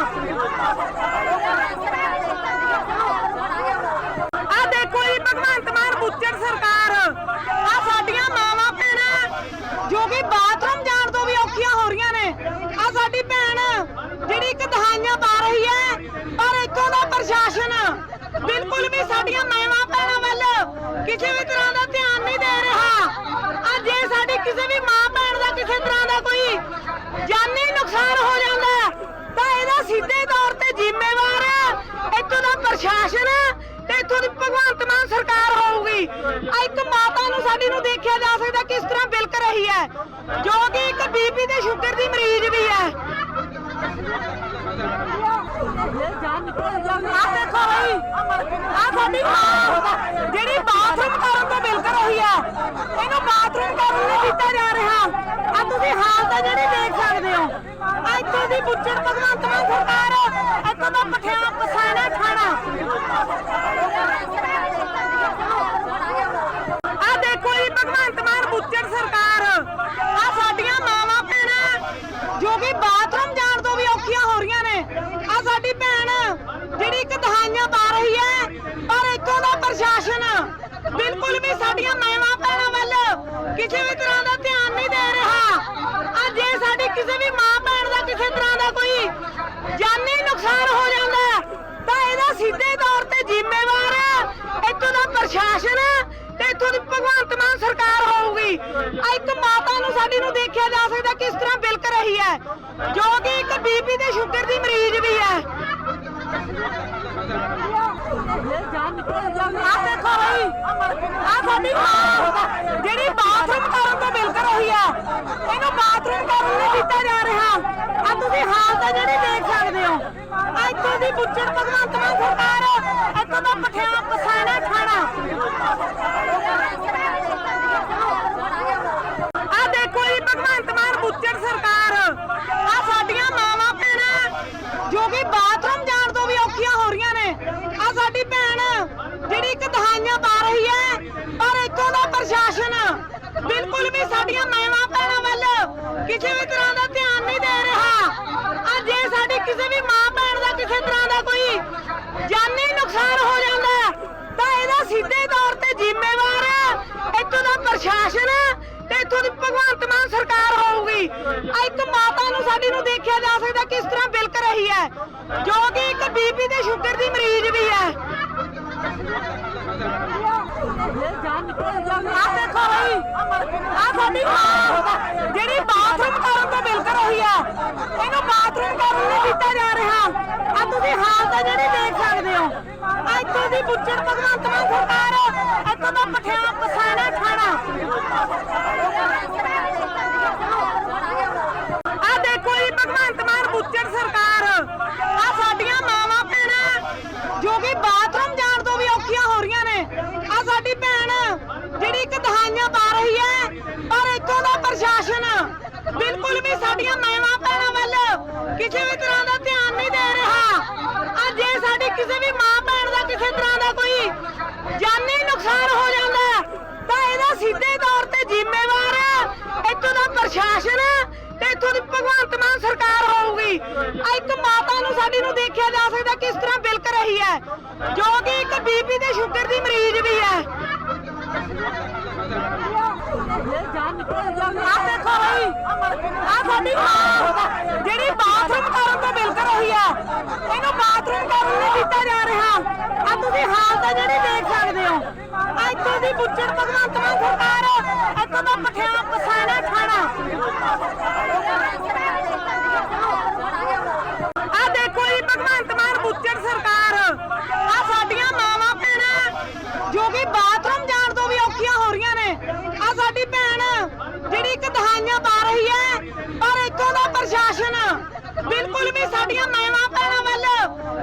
ਆ ਦੇਖੋ ਜੀ ਭਗਵੰਤ ਮਾਨ, ਬੁੱਚੜ ਸਰਕਾਰ। ਆ ਸਾਡੀਆਂ ਮਾਵਾਂ ਭੈਣਾਂ ਜੋ ਕਿ ਬਾਥਰੂਮ ਜਾਣ ਤੋਂ ਵੀ ਔਖੀਆਂ ਹੋ ਰਹੀਆਂ ਨੇ ਆ ਸਾਡੀ ਭੈਣ ਜਿਹੜੀ ਇੱਕ ਪਾ ਰਹੀ ਹੈ, ਪਰ ਇੱਥੋਂ ਦਾ ਪ੍ਰਸ਼ਾਸਨ ਬਿਲਕੁਲ ਵੀ ਸਾਡੀਆਂ ਮਾਵਾਂ ਭੈਣਾਂ ਵੱਲ ਕਿਸੇ ਵੀ ਤਰ੍ਹਾਂ ਦਾ ਧਿਆਨ ਨਹੀਂ ਦੇ ਰਿਹਾ। ਆ ਜੇ ਸਾਡੀ ਕਿਸੇ ਵੀ ਮਾਂ ਭੈਣ ਦਾ ਕਿਸੇ ਤਰ੍ਹਾਂ ਦਾ ਕੋਈ ਜਾਨੀ ਨੁਕਸਾਨ ਹੋ ਜਾਂਦਾ ਤਾਂ ਇਹਦਾ ਸਿੱਧੇ ਤੌਰ ਤੇ ਜ਼ਿੰਮੇਵਾਰ ਇੱਥੋਂ ਦਾ ਪ੍ਰਸ਼ਾਸਨ ਤੇ ਇੱਥੋਂ ਦੀ ਭਗਵੰਤ ਮਾਨ ਸਰਕਾਰ ਹੋਊਗੀ। ਆ ਇੱਕ ਮਾਤਾ ਨੂੰ ਸਾਡੀ ਨੂੰ ਦੇਖਿਆ ਜਾ ਸਕਦਾ ਕਿਸ ਤਰ੍ਹਾਂ ਬਿਲਕ ਰਹੀ ਹੈ, ਜੋ ਕਿ ਇੱਕ ਬੀਪੀ ਤੇ ਸ਼ੂਗਰ ਦੀ ਮਰੀਜ਼ ਵੀ ਹੈ। ਆ ਦੇਖੋ ਬਈ ਆ ਸਾਡੀ ਮਾਂ ਜਿਹੜੀ ਬਾਥਰੂਮ ਕਰਨ ਤੋਂ ਬਿਲਕੁਲ ਹੋਈ ਹੈ, ਇਹਨੂੰ ਬਾਥਰੂਮ ਕਰਨ ਨਹੀਂ ਦਿੱਤਾ ਜਾ ਰਿਹਾ। ਆ ਤੁਸੀਂ ਹਾਲਤ ਜਿਹੜੀ ਦੇਖ ਸਕਦੇ ਹੋ। ਆ ਇੱਥੋਂ ਦੀ ਬੁੱਚੜ ਭਗਵੰਤ ਮਾਨ ਸਰਕਾਰ, ਇੱਥੋਂ ਦਾ ਪਠਿਆ ਪਸਾਣਾ ਖਾਣਾ ਆ ਦੇਖੋ ਜੀ ਭਗਵੰਤ ਮਾਨ ਬੁੱਚੜ ਸਰਕਾਰ ਆ ਸਾਡੀਆਂ ਮਾਵਾਂ ਭੈਣਾਂ ਜੋ ਕਿ ਬਾਥਰੂਮ ਜਾਣ ਤੋਂ ਵੀ ਔਖੀਆਂ ਹੋ ਰਹੀਆਂ ਨੇ ਆ ਸਾਡੀ ਭੈਣ ਜਿਹੜੀ ਇੱਕ ਦਹਾਈਆਂ ਪਾ ਰਹੀ ਹੈ ਪਰ ਇੱਥੋਂ ਦਾ ਪ੍ਰਸ਼ਾਸਨ ਬਿਲਕੁਲ ਵੀ ਸਾਡੀਆਂ ਮਾਵਾਂ ਭੈਣਾਂ ਵੱਲ ਕਿਸੇ ਵੀ ਤਰ੍ਹਾਂ ਦਾ ਧਿਆਨ ਨਹੀਂ ਦੇ ਰਿਹਾ ਆ ਜੇ ਸਾਡੀ ਕਿਸੇ ਵੀ ਮਾਂ ਭੈਣ ਦਾ ਕਿਸੇ ਤਰ੍ਹਾਂ ਦਾ ਕੋਈ ਜਾਨੀ ਨੁਕਸਾਨ ਹੋ ਜਾਂਦਾ ਹੈ, ਤਾਂ ਇਹਦਾ ਸਿੱਧੇ ਤੌਰ ਤੇ ਜ਼ਿੰਮੇਵਾਰ ਇੱਥੋਂ ਦਾ ਪ੍ਰਸ਼ਾਸਨ ਤੇ ਇੱਥੋਂ ਦੀ ਭਗਵੰਤ ਮਾਨ ਸਰਕਾਰ ਹੋਊਗੀ। ਆ ਇੱਕ ਮਾਤਾ ਨੂੰ ਸਾਡੀ ਨੂੰ ਦੇਖਿਆ ਜਾ ਸਕਦਾ ਕਿਸ ਤਰ੍ਹਾਂ ਬਿਲਕ ਰਹੀ ਹੈ। ਜੋ ਕਿ ਇੱਕ ਬੀਪੀ ਤੇ ਸ਼ੂਗਰ ਦੀ ਮਰੀਜ਼ ਵੀ ਹੈ। ਆ ਦੇਖੋ ਬਈ ਆ ਸਾਡੀ ਮਾਂ, ਜਿਹੜੀ ਬਾਥਰੂਮ ਕਰਨ ਤੋਂ ਬਿਲਕ ਰਹੀ ਹੈ। ਇਹਨੂੰ ਬਾਥਰੂਮ ਕਰਨ ਨਹੀਂ ਦਿੱਤਾ ਜਾ ਰਿਹਾ। ਆ ਤੁਸੀਂ ਹਾਲਤ ਜਿਹੜੀ ਦੇਖ ਸਕਦੇ ਹੋ। ਆ ਇੱਥੋਂ ਦੀ ਬੁੱਚੜ ਭਗਵੰਤ ਮਾਨ ਸਰਕਾਰ, ਇੱਥੋਂ ਦਾ ਪਠਿਆ ਪਸਾਣਾ ਖਾਣਾ ਆ ਦੇਖੋ ਜੀ ਭਗਵੰਤ ਮਾਨ ਬੁੱਚੜ ਸਰਕਾਰ ਆ ਸਾਡੀਆਂ ਮਾਵਾਂ ਭੈਣਾਂ ਜੋ ਕਿ ਬਾਥਰੂਮ ਜਾਣ ਤੋਂ ਵੀ ਔਖੀਆਂ ਹੋ ਰਹੀਆਂ ਨੇ ਆ ਸਾਡੀ ਭੈਣ ਜਿਹੜੀ ਇੱਕ ਦਹਾਈਆਂ ਪਾ ਰਹੀ ਹੈ ਪਰ ਇੱਥੋਂ ਦਾ ਪ੍ਰਸ਼ਾਸਨ ਬਿਲਕੁਲ ਵੀ ਸਾਡੀਆਂ ਮਾਵਾਂ ਭੈਣਾਂ ਵੱਲ ਕਿਸੇ ਵੀ ਤਰ੍ਹਾਂ ਦਾ ਧਿਆਨ ਨਹੀਂ ਦੇ ਰਿਹਾ। ਆ ਜੇ ਸਾਡੀ ਕਿਸੇ ਵੀ ਮਾਂ ਭੈਣ ਦਾ ਕਿਸੇ ਤਰ੍ਹਾਂ ਦਾ ਕੋਈ ਜਾਨੀ ਨੁਕਸਾਨ ਹੋ ਜਾਂਦਾ ਤਾਂ ਇਹਦਾ ਸਿੱਧੇ ਤੌਰ ਤੇ ਜ਼ਿੰਮੇਵਾਰ ਇੱਥੋਂ ਦਾ ਪ੍ਰਸ਼ਾਸਨ ਤੇ ਇੱਥੋਂ ਦੀ ਭਗਵੰਤ ਮਾਨ ਸਰਕਾਰ ਹੋਊਗੀ। ਆ ਇੱਕ ਮਾਤਾ ਨੂੰ ਸਾਡੀ ਨੂੰ ਦੇਖਿਆ ਜਾ ਸਕਦਾ ਕਿਸ ਤਰ੍ਹਾਂ ਬਿਲਕ ਰਹੀ ਹੈ। ਜੋ ਕਿ ਇੱਕ ਬੀਪੀ ਤੇ ਸ਼ੂਗਰ ਦੀ ਮਰੀਜ਼ ਵੀ ਹੈ। ਆ ਦੇਖੋ ਬਈ। ਆ ਸਾਡੀ ਮਾਂ। ਜਿਹੜੀ ਬਾਥਰੂਮ ਕਰਨ ਤੋਂ ਬਿਲਕ ਰਹੀ ਹੈ ਇਹਨੂੰ ਬਾਥਰੂਮ ਕਰਨ ਨਹੀਂ ਦਿੱਤਾ ਜਾ ਰਿਹਾ। ਆ ਤੁਸੀਂ ਹਾਲਤ ਜਿਹੜੀ ਦੇਖ ਸਕਦੇ ਹੋ। ਆ ਇੱਥੋਂ ਦੀ ਬੁੱਚੜ ਭਗਵੰਤ ਮਾਨ ਸਰਕਾਰ, ਇੱਥੋਂ ਦਾ ਪਠਿਆ ਪਸਾਣਾ ਖਾਣਾ। ਆ ਦੇਖੋ ਜੀ, ਭਗਵੰਤ ਮਾਨ ਬੁੱਚੜ ਸਰਕਾਰ ਆ ਸਾਡੀਆਂ ਮਾਵਾਂ ਭੈਣਾਂ ਜੋ ਕਿ ਬਾਥਰੂਮ ਜਾਣ ਤੋਂ ਵੀ ਔਖੀਆਂ ਹੋ ਰਹੀਆਂ ਨੇ ਆ ਸਾਡੀ ਭੈਣ ਜਿਹੜੀ ਇੱਕ ਪਾ ਰਹੀ ਹੈ, ਪਰ ਇੱਥੋਂ ਦਾ ਪ੍ਰਸ਼ਾਸਨ ਬਿਲਕੁਲ ਵੀ ਸਾਡੀਆਂ ਮਾਵਾਂ ਭੈਣਾਂ ਵੱਲ ਕਿਸੇ ਵੀ ਤਰ੍ਹਾਂ ਦਾ ਧਿਆਨ ਨਹੀਂ ਦੇ ਰਿਹਾ। ਆ ਜੇ ਸਾਡੀ ਕਿਸੇ ਵੀ ਮਾਂ ਭੈਣ ਦਾ ਕਿਸੇ ਤਰ੍ਹਾਂ ਦਾ ਕੋਈ ਜਾਨੀ ਨੁਕਸਾਨ ਹੋ ਜਾਂਦਾ ਤਾਂ ਇਹਦਾ ਸਿੱਧੇ ਤੌਰ ਤੇ ਜ਼ਿੰਮੇਵਾਰ ਇੱਥੋਂ ਦਾ ਪ੍ਰਸ਼ਾਸਨ ਤੇ ਇੱਥੋਂ ਦੀ ਭਗਵੰਤ ਮਾਨ ਸਰਕਾਰ ਹੋਊਗੀ। ਇੱਕ ਮਾਤਾ ਨੂੰ ਸਾਡੀ ਨੂੰ ਦੇਖਿਆ ਜਾ ਸਕਦਾ ਕਿਸ ਤਰ੍ਹਾਂ ਬਿਲਕ ਰਹੀ ਹੈ, ਜੋ ਕਿ ਇੱਕ ਬੀਪੀ ਤੇ ਸ਼ੂਗਰ ਦੀ ਮਰੀਜ਼ ਵੀ ਹੈ। ਆ ਦੇਖੋ ਬਈ। ਆ ਸਾਡੀ ਮਾਂ। ਜਿਹੜੀ ਬਾਥਰੂਮ ਕਰਨ ਤੋਂ ਬਿਲਕ ਰਹੀ ਹੈ ਇਹਨੂੰ ਬਾਥਰੂਮ ਕਰਨ ਨਹੀਂ ਦਿੱਤਾ ਜਾ ਰਿਹਾ। ਆ ਤੁਸੀਂ ਹਾਲਤ ਜਿਹੜੀ ਦੇਖ ਸਕਦੇ ਹੋ। ਆ ਇੱਥੋਂ ਦੀ ਬੁੱਚੜ ਭਗਵੰਤ ਮਾਨ ਸਰਕਾਰ, ਇੱਥੋਂ ਦਾ ਪਠਿਆ ਪਸਾਣਾ ਖਾਣਾ। ਆ ਦੇਖੋ ਜੀ, ਭਗਵੰਤ ਮਾਨ ਬੁੱਚੜ ਸਰਕਾਰ ਆ ਸਾਡੀਆਂ ਮਾਵਾਂ ਭੈਣਾਂ ਜੋ ਕਿ ਬਾਥਰੂਮ ਜਾਣ ਤੋਂ ਵੀ ਔਖੀਆਂ ਹੋ ਰਹੀਆਂ ਨੇ ਆ ਸਾਡੀ ਭੈਣ ਜਿਹੜੀ ਇੱਕ ਪਾ ਰਹੀ ਹੈ, ਪਰ ਇੱਥੋਂ ਦਾ ਪ੍ਰਸ਼ਾਸਨ ਬਿਲਕੁਲ ਵੀ ਸਾਡੀਆਂ ਮਾਵਾਂ ਭੈਣਾਂ ਵੱਲ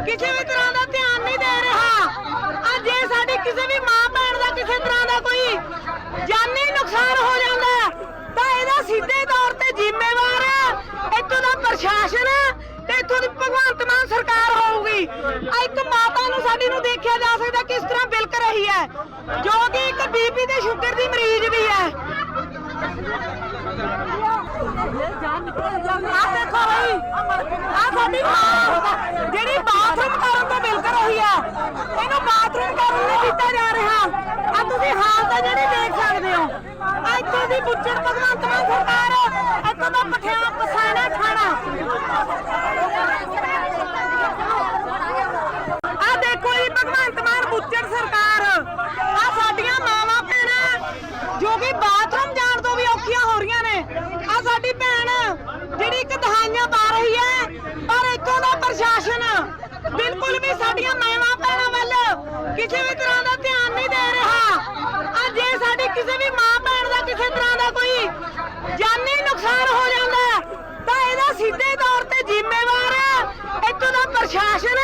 ਕਿਸੇ ਵੀ ਤਰ੍ਹਾਂ ਦਾ ਧਿਆਨ ਨਹੀਂ ਦੇ ਰਿਹਾ। ਆ ਜੇ ਸਾਡੀ ਕਿਸੇ ਵੀ ਮਾਂ ਭੈਣ ਦਾ ਕਿਸੇ ਤਰ੍ਹਾਂ ਦਾ ਕੋਈ ਜਾਨੀ ਨੁਕਸਾਨ ਹੋ ਜਾਂਦਾ ਤਾਂ ਇਹਦਾ ਸਿੱਧੇ ਤੌਰ ਤੇ ਜ਼ਿੰਮੇਵਾਰ ਇੱਥੋਂ ਦਾ ਪ੍ਰਸ਼ਾਸਨ ਤੇ ਇੱਥੋਂ ਦੀ ਭਗਵੰਤ ਮਾਨ ਸਰਕਾਰ ਹੋਊਗੀ। ਆ ਇੱਕ ਮਾਤਾ ਨੂੰ ਸਾਡੀ ਨੂੰ ਦੇਖਿਆ ਜਾ ਸਕਦਾ ਕਿਸ ਤਰ੍ਹਾਂ ਬਿਲਕ ਰਹੀ ਹੈ, ਜੋ ਕਿ ਇੱਕ ਬੀਪੀ ਤੇ ਸ਼ੂਗਰ ਦੀ ਮਰੀਜ਼ ਵੀ ਹੈ। ਆ ਦੇਖੋ ਬਈ ਆ ਸਾਡੀ ਮਾਂ ਜਿਹੜੀ ਬਾਥਰੂਮ ਕਰਨ ਤੋਂ ਬਿਲਕ ਰਹੀ ਆ ਇਹਨੂੰ ਬਾਥਰੂਮ ਕਰਨ ਨਹੀਂ ਦਿੱਤਾ ਜਾ ਰਿਹਾ ਆ ਤੁਸੀਂ ਹਾਲਤ ਆ ਜਿਹੜੀ ਦੇਖ ਸਕਦੇ ਹੋ ਆ ਇੱਥੋਂ ਦੀ ਬੁੱਚੜ ਭਗਵੰਤ ਮਾਨ ਸਰਕਾਰ ਇੱਥੋਂ ਦਾ ਪਠਿਆ ਪਸਾਣਾ ਖਾਣਾ ਆ ਦੇਖੋ ਜੀ, ਭਗਵੰਤ ਮਾਨ ਬੁੱਚੜ ਸਰਕਾਰ ਆ ਸਾਡੀਆਂ ਮਾਵਾਂ ਭੈਣਾਂ ਜੋ ਕਿ ਬਾਥਰੂਮ ਜਾਣ ਤੋਂ ਵੀ ਔਖੀਆਂ ਹੋ ਰਹੀਆਂ ਨੇ ਆ ਸਾਡੀ ਭੈਣ ਜਿਹੜੀ ਇੱਕ ਦਹਾਈਆਂ ਪਾ ਰਹੀ ਹੈ ਪਰ ਇੱਥੋਂ ਦਾ ਪ੍ਰਸ਼ਾਸਨ ਬਿਲਕੁਲ ਸਾਡੀਆਂ ਮਾਵਾਂ ਭੈਣਾਂ ਵੱਲ ਕਿਸੇ ਵੀ ਤਰ੍ਹਾਂ ਦਾ ਧਿਆਨ ਨਹੀਂ ਦੇ ਰਿਹਾ। ਆ ਜੇ ਸਾਡੀ ਕਿਸੇ ਵੀ ਮਾਂ ਭੈਣ ਦਾ ਕਿਸੇ ਤਰ੍ਹਾਂ ਦਾ ਕੋਈ ਜਾਨੀ ਨੁਕਸਾਨ ਹੋ ਜਾਂਦਾ ਤਾਂ ਇਹਦਾ ਸਿੱਧੇ ਤੌਰ ਤੇ ਜ਼ਿੰਮੇਵਾਰ ਇੱਥੋਂ ਦਾ ਪ੍ਰਸ਼ਾਸਨ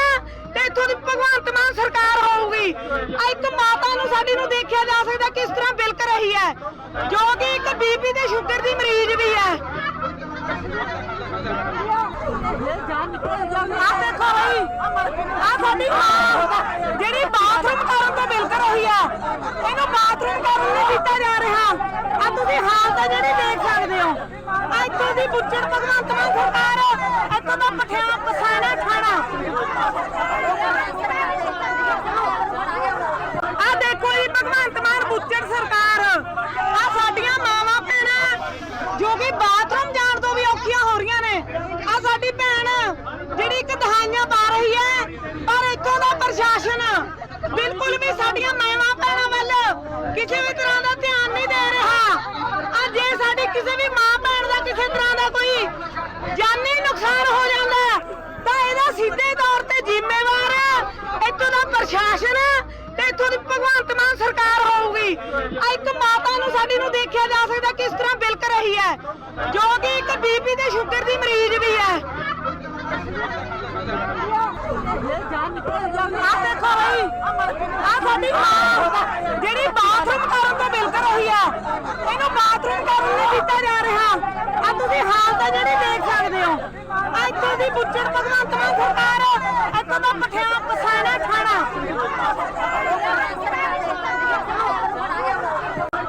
ਤੇ ਇੱਥੋਂ ਦੀ ਭਗਵੰਤ ਮਾਨ ਸਰਕਾਰ ਹੋਊਗੀ। ਆ ਇੱਕ ਮਾਤਾ ਨੂੰ ਸਾਡੀ ਨੂੰ ਦੇਖਿਆ ਜਾ ਸਕਦਾ ਕਿਸ ਤਰ੍ਹਾਂ ਬਿਲਕ ਰਹੀ ਹੈ। ਜੋ ਕਿ ਇੱਕ ਬੀਪੀ ਤੇ ਸ਼ੂਗਰ ਦੀ ਮਰੀਜ਼ ਵੀ ਹੈ। ਆ ਦੇਖੋ ਬਈ। ਆ ਸਾਡੀ ਮਾਂ। ਜਿਹੜੀ ਬਾਥਰੂਮ ਕਰਨ ਤੋਂ ਬਿਲਕੁਲ ਰਹੀ ਆ, ਇਹਨੂੰ ਬਾਥਰੂਮ ਕਰਨ ਨਹੀਂ ਦਿੱਤਾ ਜਾ ਰਿਹਾ। ਆ ਤੁਸੀਂ ਹਾਲਤ ਆ ਜਿਹੜੀ ਦੇਖ ਸਕਦੇ ਹੋ। ਆ ਇੱਥੋਂ ਦੀ ਬੁੱਚੜ ਭਗਵੰਤ ਮਾਨ ਸਰਕਾਰ ਇੱਥੋਂ ਦਾ ਪਠਿਆ ਪਸਾਣਾ ਖਾਣਾ ਆ ਦੇਖੋ ਜੀ ਭਗਵੰਤ ਮਾਨ ਬੁੱਚੜ ਸਰਕਾਰ ਆ ਸਾਡੀਆਂ ਮਾਵਾਂ ਭੈਣਾਂ ਜੋ ਕਿ ਬਾਥਰੂਮ ਜਾਣ ਤੋਂ ਵੀ ਔਖੀਆਂ ਹੋ ਰਹੀਆਂ ਨੇ ਆ ਸਾਡੀ ਭੈਣ ਜਿਹੜੀ ਇੱਕ ਦਹਾਈਆਂ ਪਾ ਰਹੀ ਹੈ ਪਰ ਇੱਥੋਂ ਦਾ ਪ੍ਰਸ਼ਾਸਨ, ਬਿਲਕੁਲ ਵੀ ਸਾਡੀਆਂ ਮਾਵਾਂ ਭੈਣਾਂ ਵੱਲ ਕਿਸੇ ਵੀ ਤਰ੍ਹਾਂ ਦਾ ਧਿਆਨ ਨਹੀਂ ਦੇ ਰਿਹਾ। ਆ ਜੇ ਸਾਡੀ ਕਿਸੇ ਵੀ ਮਾਂ ਭੈਣ ਦਾ ਕਿਸੇ ਤਰ੍ਹਾਂ ਦਾ ਕੋਈ ਜਾਨੀ ਨੁਕਸਾਨ ਹੋ ਜਾਂਦਾ ਤਾਂ ਇਹਦਾ ਸਿੱਧੇ ਤੌਰ ਤੇ ਜ਼ਿੰਮੇਵਾਰ ਇੱਥੋਂ ਦਾ ਪ੍ਰਸ਼ਾਸਨ ਤੇ ਇੱਥੋਂ ਦੀ ਭਗਵੰਤ ਮਾਨ ਸਰਕਾਰ ਹੋਊਗੀ। ਇੱਕ ਮਾਤਾ ਨੂੰ ਸਾਡੀ ਨੂੰ ਦੇਖਿਆ ਜਾ ਸਕਦਾ ਕਿਸ ਤਰ੍ਹਾਂ ਬਿਲਕ ਰਹੀ ਹੈ। ਜੋ ਕਿ ਇੱਕ ਬੀਪੀ ਤੇ ਸ਼ੂਗਰ ਦੀ ਮਰੀਜ਼ ਵੀ ਹੈ। ਆ ਦੇਖੋ ਬਈ ਆ ਸਾਡੀ ਮਾਂ ਜਿਹੜੀ ਬਾਥਰੂਮ ਕਰਨ ਤੋਂ ਬਿਲਕੁਲ ਹੋਈ ਆ, ਇਹਨੂੰ ਬਾਥਰੂਮ ਕਰਨ ਨਹੀਂ ਦਿੱਤਾ ਜਾ ਰਿਹਾ। ਆ ਤੁਸੀਂ ਹਾਲਤ ਆ ਜਿਹੜੀ ਦੇਖ ਸਕਦੇ ਹੋ। ਆ ਇੱਥੋਂ ਦੀ ਬੁੱਚੜ ਭਗਵੰਤ ਮਾਨ ਸਰਕਾਰ ਇੱਥੋਂ ਦਾ ਪਠਿਆ ਪਸਾਣਾ ਖਾਣਾ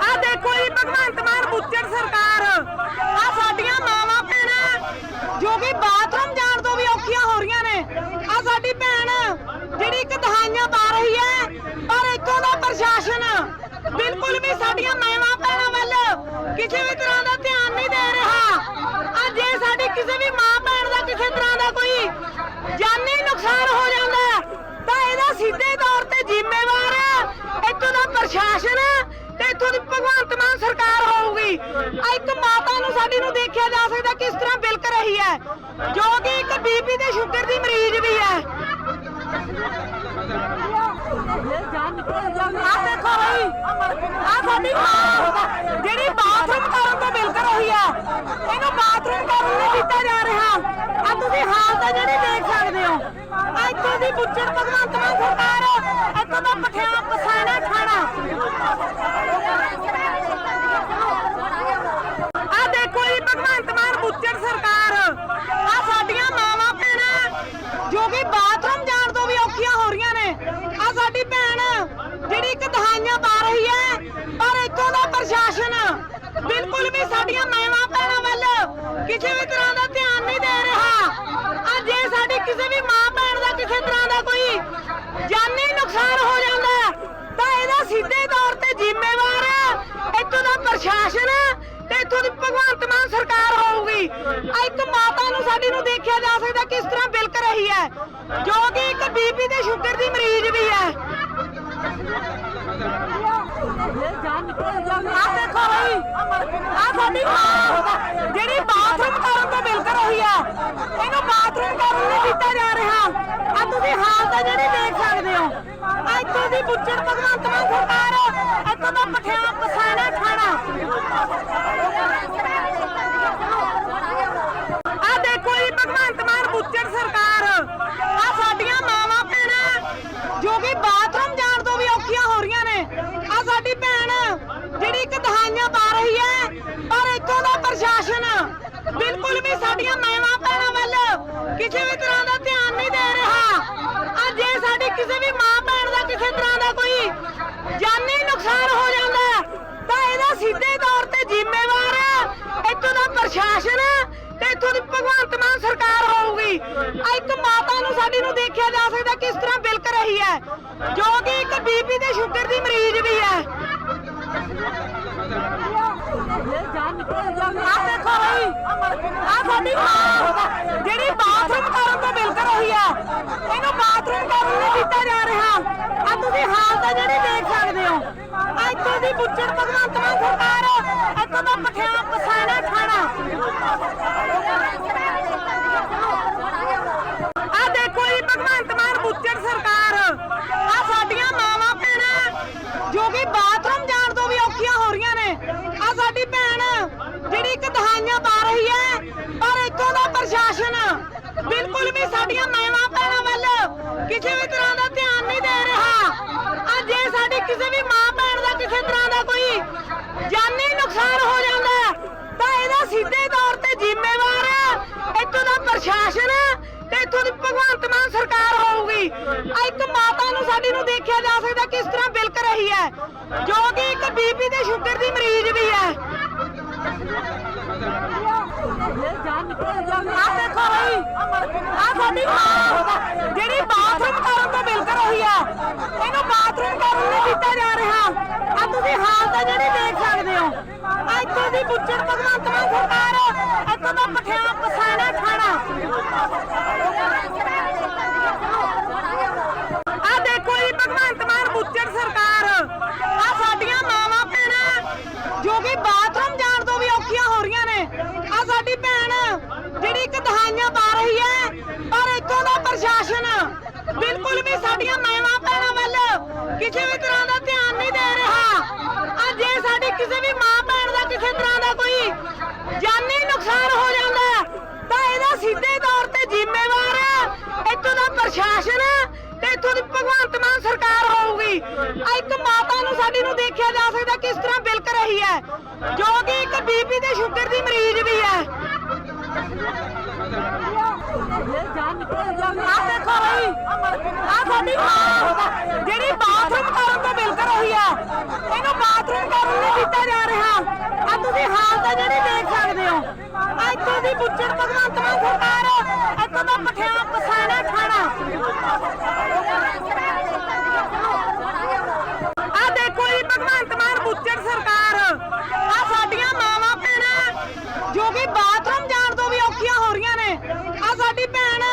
ਆ ਦੇਖੋ ਜੀ ਭਗਵੰਤ ਮਾਨ ਬੁੱਚੜ ਸਰਕਾਰ ਆ ਸਾਡੀਆਂ ਮਾਵਾਂ ਭੈਣਾਂ ਜੋ ਕਿ ਬਾਥਰੂਮ ਜਾਣ ਤੋਂ ਵੀ ਔਖੀਆਂ ਹੋ ਰਹੀਆਂ ਨੇ ਆ ਸਾਡੀ ਭੈਣ ਜਿਹੜੀ ਇੱਕ ਦਹਾਈਆਂ ਪਾ ਰਹੀ ਹੈ ਪਰ ਇੱਥੋਂ ਦਾ ਪ੍ਰਸ਼ਾਸਨ ਬਿਲਕੁਲ ਵੀ ਸਾਡੀਆਂ ਮਾਵਾਂ ਭੈਣਾਂ ਵੱਲ ਕਿਸੇ ਵੀ ਤਰ੍ਹਾਂ ਦਾ ਧਿਆਨ ਨਹੀਂ ਦੇ ਰਿਹਾ। ਆ ਜੇ ਸਾਡੀ ਕਿਸੇ ਵੀ ਮਾਂ ਭੈਣ ਦਾ ਕਿਸੇ ਤਰ੍ਹਾਂ ਦਾ ਕੋਈ ਜਾਨੀ ਨੁਕਸਾਨ ਹੋ ਜਾਂਦਾ ਤਾਂ ਇਹਦਾ ਸਿੱਧੇ ਤੌਰ ਤੇ ਜ਼ਿੰਮੇਵਾਰ ਇੱਥੋਂ ਦਾ ਪ੍ਰਸ਼ਾਸਨ ਤੇ ਇੱਥੋਂ ਦੀ ਭਗਵੰਤ ਮਾਨ ਸਰਕਾਰ ਹੋਊਗੀ। ਇੱਕ ਮਾਤਾ ਨੂੰ ਸਾਡੀ ਨੂੰ ਦੇਖਿਆ ਜਾ ਸਕਦਾ ਕਿਸ ਤਰ੍ਹਾਂ ਬਿਲਕ ਰਹੀ ਹੈ, ਜੋ ਕਿ ਇੱਕ ਬੀਪੀ ਤੇ ਸ਼ੂਗਰ ਦੀ ਮਰੀਜ਼ ਵੀ ਹੈ। ਆ ਦੇਖੋ ਬਈ ਆ ਸਾਡੀ ਮਾਂ। ਜਿਹੜੀ ਬਾਥਰੂਮ ਕਰਨ ਤੋਂ ਬਿਲਕੁਲ ਹੋਈ ਆ, ਇਹਨੂੰ ਬਾਥਰੂਮ ਕਰਨ ਨਹੀਂ ਦਿੱਤਾ ਜਾ ਰਿਹਾ। ਆ ਤੁਸੀਂ ਹਾਲਤ ਆ ਜਿਹੜੀ ਦੇਖ ਸਕਦੇ ਹੋ। ਆ ਇੱਥੋਂ ਦੀ ਬੁੱਚੜ ਭਗਵੰਤ ਮਾਨ ਸਰਕਾਰ, ਇੱਥੋਂ ਦਾ ਪਠਿਆ ਪਸਾਣਾ ਖਾਣਾ ਆ ਦੇਖੋ ਜੀ ਭਗਵੰਤ ਮਾਨ ਬੁੱਚੜ ਸਰਕਾਰ ਆ ਸਾਡੀਆਂ ਮਾਵਾਂ ਭੈਣਾਂ ਜੋ ਕਿ ਬਾਥਰੂਮ ਜਾਣ ਤੋਂ ਵੀ ਔਖੀਆਂ ਹੋ ਰਹੀਆਂ ਨੇ ਆ ਸਾਡੀ ਭੈਣ ਜਿਹੜੀ ਇੱਕ ਦਹਾਈਆਂ ਪਾ ਰਹੀ ਹੈ। ਪਰ ਇੱਥੋਂ ਦਾ ਪ੍ਰਸ਼ਾਸਨ ਬਿਲਕੁਲ ਵੀ ਸਾਡੀਆਂ ਮਾਵਾਂ ਭੈਣਾਂ ਵੱਲ ਕਿਸੇ ਵੀ ਤਰ੍ਹਾਂ ਦਾ ਧਿਆਨ ਨਹੀਂ ਦੇ ਰਿਹਾ। ਆ ਜੇ ਸਾਡੀ ਕਿਸੇ ਵੀ ਮਾਂ ਭੈਣ ਦਾ ਕਿਸੇ ਤਰ੍ਹਾਂ ਦਾ ਕੋਈ ਜਾਨੀ ਨੁਕਸਾਨ ਹੋ ਜਾਂਦਾ ਤਾਂ ਇਹਦਾ ਸਿੱਧੇ ਤੌਰ ਤੇ ਜ਼ਿੰਮੇਵਾਰ ਇੱਥੋਂ ਦਾ ਪ੍ਰਸ਼ਾਸਨ ਤੇ ਇੱਥੋਂ ਦੀ ਭਗਵੰਤ ਮਾਨ ਸਰਕਾਰ ਹੋਊਗੀ। ਇੱਕ ਮਾਤਾ ਨੂੰ ਸਾਡੀ ਨੂੰ ਦੇਖਿਆ ਜਾ ਸਕਦਾ ਕਿਸ ਤਰ੍ਹਾਂ ਬਿਲਕ ਰਹੀ ਹੈ। ਜੋ ਕਿ ਇੱਕ ਬੀਪੀ ਤੇ ਸ਼ੂਗਰ ਦੀ ਮਰੀਜ਼ ਵੀ ਹੈ। ਆ ਦੇਖੋ ਬਈ ਆ ਸਾਡੀ ਮਾਂ, ਜਿਹੜੀ ਬਾਥਰੂਮ ਕਰਨ ਤੋਂ ਬਿਲਕ ਰਹੀ ਆ, ਇਹਨੂੰ ਬਾਥਰੂਮ ਕਰਨ ਨਹੀਂ ਦਿੱਤਾ ਜਾ ਰਿਹਾ। ਆ ਤੁਸੀਂ ਹਾਲਤ ਆ ਜਿਹੜੀ ਦੇਖ ਸਕਦੇ ਹੋ। ਆ ਇੱਥੋਂ ਦੀ ਬੁੱਚੜ ਭਗਵੰਤ ਮਾਨ ਸਰਕਾਰ, ਇੱਥੋਂ ਦਾ ਪਠਿਆ ਪਸਾਣਾ ਖਾਣਾ ਆ ਦੇਖੋ ਜੀ, ਭਗਵੰਤ ਮਾਨ ਬੁੱਚੜ ਸਰਕਾਰ। ਆ ਸਾਡੀਆਂ ਮਾਵਾਂ ਭੈਣਾਂ, ਜੋ ਵੀ ਬਾਥਰੂਮ ਜਿਹੜੀ ਇੱਕ ਦਹਾਈਆਂ ਪਾ ਰਹੀ ਹੈ, ਪਰ ਇੱਥੋਂ ਦਾ ਪ੍ਰਸ਼ਾਸਨ ਬਿਲਕੁਲ ਵੀ ਸਾਡੀਆਂ ਮਾਵਾਂ ਭੈਣਾਂ ਵੱਲ ਕਿਸੇ ਵੀ ਤਰ੍ਹਾਂ ਦਾ ਧਿਆਨ ਨਹੀਂ ਦੇ ਰਿਹਾ। ਅੱਜ ਜੇ ਸਾਡੀ ਕਿਸੇ ਵੀ ਮਾਂ ਭੈਣ ਦਾ ਕਿਸੇ ਤਰ੍ਹਾਂ ਦਾ ਕੋਈ ਜਾਨੀ ਨੁਕਸਾਨ ਹੋ ਜਾਂਦਾ ਤਾਂ ਇਹਦਾ ਸਿੱਧੇ ਤੌਰ ਤੇ ਜ਼ਿੰਮੇਵਾਰ ਇੱਥੋਂ ਦਾ ਪ੍ਰਸ਼ਾਸਨ ਤੇ ਇੱਥੋਂ ਦੀ ਭਗਵੰਤ ਮਾਨ ਸਰਕਾਰ ਹੋਊਗੀ। ਆ ਇੱਕ ਮਾਤਾ ਨੂੰ ਸਾਡੀ ਨੂੰ ਦੇਖਿਆ ਜਾ ਸਕਦਾ ਕਿਸ ਤਰ੍ਹਾਂ ਬਿਲਕ ਰਹੀ ਹੈ, ਜੋ ਕਿ ਇੱਕ ਬੀਪੀ ਤੇ ਸ਼ੂਗਰ ਦੀ ਮਰੀਜ਼ ਵੀ ਹੈ। ਆ ਦੇਖੋ ਬਈ ਆ ਸਾਡੀ ਮਾਂ ਜਿਹੜੀ ਬਾਥਰੂਮ ਕਰਨ ਤੋਂ ਬਿਲਕੁਲ ਹੋਈ ਹੈ ਇਹਨੂੰ ਬਾਥਰੂਮ ਕਰਨ ਨਹੀਂ ਦਿੱਤਾ ਜਾ ਰਿਹਾ। ਆ ਤੁਸੀਂ ਹਾਲਤ ਆ ਜਿਹੜੀ ਦੇਖ ਸਕਦੇ ਹੋ। ਆ ਇੱਥੋਂ ਦੀ ਬੁੱਚੜ ਭਗਵੰਤ ਮਾਨ ਸਰਕਾਰ, ਇੱਥੋਂ ਦਾ ਪਠਿਆ ਪਸਾਣਾ ਖਾਣਾ ਆ ਦੇਖੋ ਜੀ ਭਗਵੰਤ ਮਾਨ ਬੁੱਚੜ ਸਰਕਾਰ ਆ ਸਾਡੀਆਂ ਮਾਵਾਂ ਭੈਣਾਂ ਜੋ ਕਿ ਬਾਥਰੂਮ ਜਾਣ ਤੋਂ ਵੀ ਔਖੀਆਂ ਹੋ ਰਹੀਆਂ ਨੇ ਆ ਸਾਡੀ ਭੈਣ ਜਿਹੜੀ ਇੱਕ ਦਹਾਈਆਂ ਪਾ ਰਹੀ ਹੈ ਪਰ ਇੱਥੋਂ ਦਾ ਪ੍ਰਸ਼ਾਸਨ ਬਿਲਕੁਲ ਵੀ ਸਾਡੀਆਂ ਮਾਵਾਂ ਭੈਣਾਂ ਵੱਲ ਕਿਸੇ ਵੀ ਤਰ੍ਹਾਂ ਦਾ ਧਿਆਨ ਨਹੀਂ ਦੇ ਰਿਹਾ। ਆ ਜੇ ਸਾਡੀ ਕਿਸੇ ਵੀ ਮਾਂ ਭੈਣ ਦਾ ਕਿਸੇ ਤਰ੍ਹਾਂ ਦਾ ਕੋਈ ਜਾਨੀ ਨੁਕਸਾਨ ਹੋ ਜਾਂਦਾ ਤਾਂ ਇਹਦਾ ਸਿੱਧੇ ਤੌਰ ਤੇ ਜ਼ਿੰਮੇਵਾਰ ਇੱਥੋਂ ਦਾ ਪ੍ਰਸ਼ਾਸਨ ਤੇ ਇੱਥੋਂ ਦੀ ਭਗਵੰਤ ਮਾਨ ਸਰਕਾਰ ਹੋਊਗੀ। ਆ ਇੱਕ ਮਾਤਾ ਨੂੰ ਸਾਡੀ ਨੂੰ ਦੇਖਿਆ ਜਾ ਸਕਦਾ ਕਿਸ ਤਰ੍ਹਾਂ ਬਿਲਕ ਰਹੀ ਹੈ। ਜੋ ਕਿ ਇੱਕ ਬੀਪੀ ਤੇ ਸ਼ੂਗਰ ਦੀ ਮਰੀਜ਼ ਵੀ ਹੈ। ਆ ਦੇਖੋ ਬਈ ਆ ਸਾਡੀ ਮਾਂ, ਜਿਹੜੀ ਬਾਥਰੂਮ ਕਰਨ ਤੋਂ ਬਿਲਕੁਲ ਹੋਈ ਹੈ ਇਹਨੂੰ ਬਾਥਰੂਮ ਕਰਨ ਨਹੀਂ ਦਿੱਤਾ ਜਾ ਰਿਹਾ। ਆ ਤੁਸੀਂ ਹਾਲਤ ਆ ਜਿਹੜੀ ਦੇਖ ਸਕਦੇ ਹੋ। ਆ ਇੱਥੋਂ ਦੀ ਬੁੱਚੜ ਭਗਵੰਤ ਮਾਨ ਸਰਕਾਰ ਇੱਥੋਂ ਦਾ ਪਠਿਆ ਪਸਾਣਾ ਖਾਣਾ ਆ ਦੇਖੋ ਜੀ ਭਗਵੰਤ ਮਾਨ ਬੁੱਚੜ ਸਰਕਾਰ ਆ ਸਾਡੀਆਂ ਮਾਵਾਂ ਭੈਣਾਂ ਜੋ ਕਿ ਬਾਥਰੂਮ ਜਾਣ ਤੋਂ ਵੀ ਔਖੀਆਂ ਹੋ ਰਹੀਆਂ ਨੇ ਆ ਸਾਡੀ ਭੈਣ ਜਿਹੜੀ ਇੱਕ ਦਹਾਈਆਂ ਪਾ ਰਹੀ ਹੈ ਪਰ ਇੱਥੋਂ ਦਾ ਪ੍ਰਸ਼ਾਸਨ ਬਿਲਕੁਲ ਵੀ ਸਾਡੀਆਂ ਮਾਵਾਂ ਭੈਣਾਂ ਵੱਲ ਕਿਸੇ ਵੀ ਤਰ੍ਹਾਂ ਦਾ ਧਿਆਨ ਨਹੀਂ ਦੇ ਰਿਹਾ। ਆ ਜੇ ਸਾਡੀ ਕਿਸੇ ਵੀ ਮਾਂ ਭੈਣ ਦਾ ਕਿਸੇ ਤਰ੍ਹਾਂ ਦਾ ਕੋਈ ਜਾਨੀ ਨੁਕਸਾਨ ਹੋ ਜਾਂਦਾ ਤਾਂ ਇਹਦਾ ਸਿੱਧੇ ਤੌਰ ਤੇ ਜ਼ਿੰਮੇਵਾਰ ਇੱਥੋਂ ਦਾ ਪ੍ਰਸ਼ਾਸਨ ਤੇ ਇੱਥੋਂ ਦੀ ਭਗਵੰਤ ਮਾਨ ਸਰਕਾਰ ਹੋਊਗੀ। ਆ ਇੱਕ ਮਾਤਾ ਨੂੰ ਸਾਡੀ ਨੂੰ ਦੇਖਿਆ ਜਾ ਸਕਦਾ ਕਿਸ ਤਰ੍ਹਾਂ ਬਿਲਕ ਰਹੀ ਹੈ। ਜੋ ਕਿ ਇੱਕ ਬੀਪੀ ਤੇ ਸ਼ੂਗਰ ਦੀ ਮਰੀਜ਼ ਵੀ ਹੈ ਆ ਦੇਖੋ ਬਈ ਆ ਸਾਡੀ ਮਾਂ ਜਿਹੜੀ ਬਾਥਰੂਮ ਕਰਨ ਤੋਂ ਬਿਲਕੁਲ ਹੋਈ ਹੈ ਇਹਨੂੰ ਬਾਥਰੂਮ ਕਰਨ ਨਹੀਂ ਦਿੱਤਾ ਜਾ ਰਿਹਾ। ਆ ਤੁਸੀਂ ਹਾਲਤ ਆ ਜਿਹੜੀ ਦੇਖ ਸਕਦੇ ਹੋ। ਆ ਇੱਥੋਂ ਦੀ ਬੁੱਚੜ ਭਗਵੰਤ ਮਾਨ ਸਰਕਾਰ, ਇੱਥੋਂ ਦਾ ਪਠਿਆ ਪਸਾਣਾ ਖਾਣਾ ਆ ਦੇਖੋ ਜੀ ਭਗਵੰਤ ਮਾਨ ਬੁੱਚੜ ਸਰਕਾਰ ਆ ਸਾਡੀਆਂ ਮਾਵਾਂ ਭੈਣਾਂ ਜੋ ਕਿ ਬਾਥਰੂਮ ਜਾਣ ਤੋਂ ਵੀ ਔਖੀਆਂ ਹੋ ਰਹੀਆਂ ਨੇ ਆ ਸਾਡੀ ਭੈਣ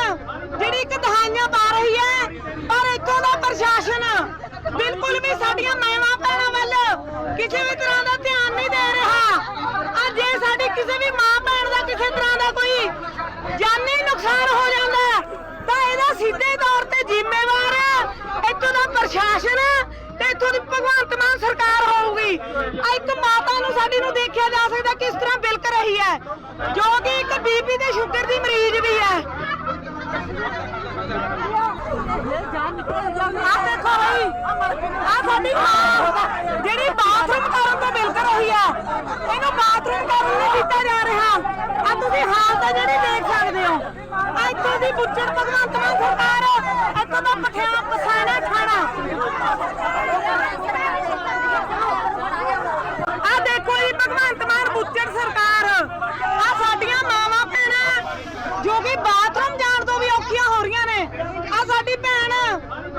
ਜਿਹੜੀ ਇੱਕ ਦਹਾਈਆਂ ਪਾ ਰਹੀ ਹੈ ਪਰ ਇੱਥੋਂ ਦਾ ਪ੍ਰਸ਼ਾਸਨ, ਬਿਲਕੁਲ ਵੀ ਸਾਡੀਆਂ ਮਾਵਾਂ ਭੈਣਾਂ ਵੱਲ ਕਿਸੇ ਵੀ ਤਰ੍ਹਾਂ ਦਾ ਧਿਆਨ ਨਹੀਂ ਦੇ ਰਿਹਾ। ਆ ਜੇ ਸਾਡੀ ਕਿਸੇ ਵੀ ਮਾਂ ਭੈਣ ਦਾ ਕਿਸੇ ਤਰ੍ਹਾਂ ਦਾ ਕੋਈ ਜਾਨੀ ਨੁਕਸਾਨ ਹੋ ਜਾਂਦਾ ਤਾਂ ਇਹਦਾ ਸਿੱਧੇ ਤੌਰ ਤੇ ਜ਼ਿੰਮੇਵਾਰ ਇੱਥੋਂ ਦਾ ਪ੍ਰਸ਼ਾਸਨ ਤੇ ਇੱਥੋਂ ਦੀ ਭਗਵੰਤ ਮਾਨ ਸਰਕਾਰ ਹੋਊਗੀ। ਆ ਇੱਕ ਮਾਤਾ ਨੂੰ ਸਾਡੀ ਨੂੰ ਦੇਖਿਆ ਜਾ ਸਕਦਾ ਕਿਸ ਤਰ੍ਹਾਂ ਬਿਲਕ ਰਹੀ ਹੈ, ਜੋ ਕਿ ਇੱਕ ਬੀਪੀ ਤੇ ਸ਼ੂਗਰ ਦੀ ਮਰੀਜ਼ ਵੀ ਹੈ। ਆ ਦੇਖੋ ਬਈ ਆ ਸਾਡੀ ਮਾਂ, ਜਿਹੜੀ ਬਾਥਰੂਮ ਕਰਨ ਤੋਂ ਬਿਲਕੁਲ ਰਹੀ ਹੈ ਇਹਨੂੰ ਬਾਥਰੂਮ ਕਰਨ ਨਹੀਂ ਦਿੱਤਾ ਜਾ ਰਿਹਾ। ਆ ਤੁਸੀਂ ਹਾਲਤ ਜਿਹੜੀ ਦੇਖ ਸਕਦੇ ਹੋ। ਆ ਇੱਥੋਂ ਦੀ ਬੁੱਚੜ ਭਗਵੰਤ ਮਾਨ ਸਰਕਾਰ, ਇੱਥੋਂ ਦਾ ਪਠਿਆ ਪਸਾਣਾ ਖਾਣਾ ਆ ਦੇਖੋ ਜੀ ਭਗਵੰਤ ਮਾਨ ਬੁੱਚੜ ਸਰਕਾਰ ਆ ਸਾਡੀਆਂ ਮਾਵਾਂ ਭੈਣਾਂ ਜੋ ਕਿ ਬਾਥਰੂਮ ਜਾਣ ਤੋਂ ਵੀ ਔਖੀਆਂ ਹੋ ਰਹੀਆਂ ਨੇ ਆ ਸਾਡੀ ਭੈਣ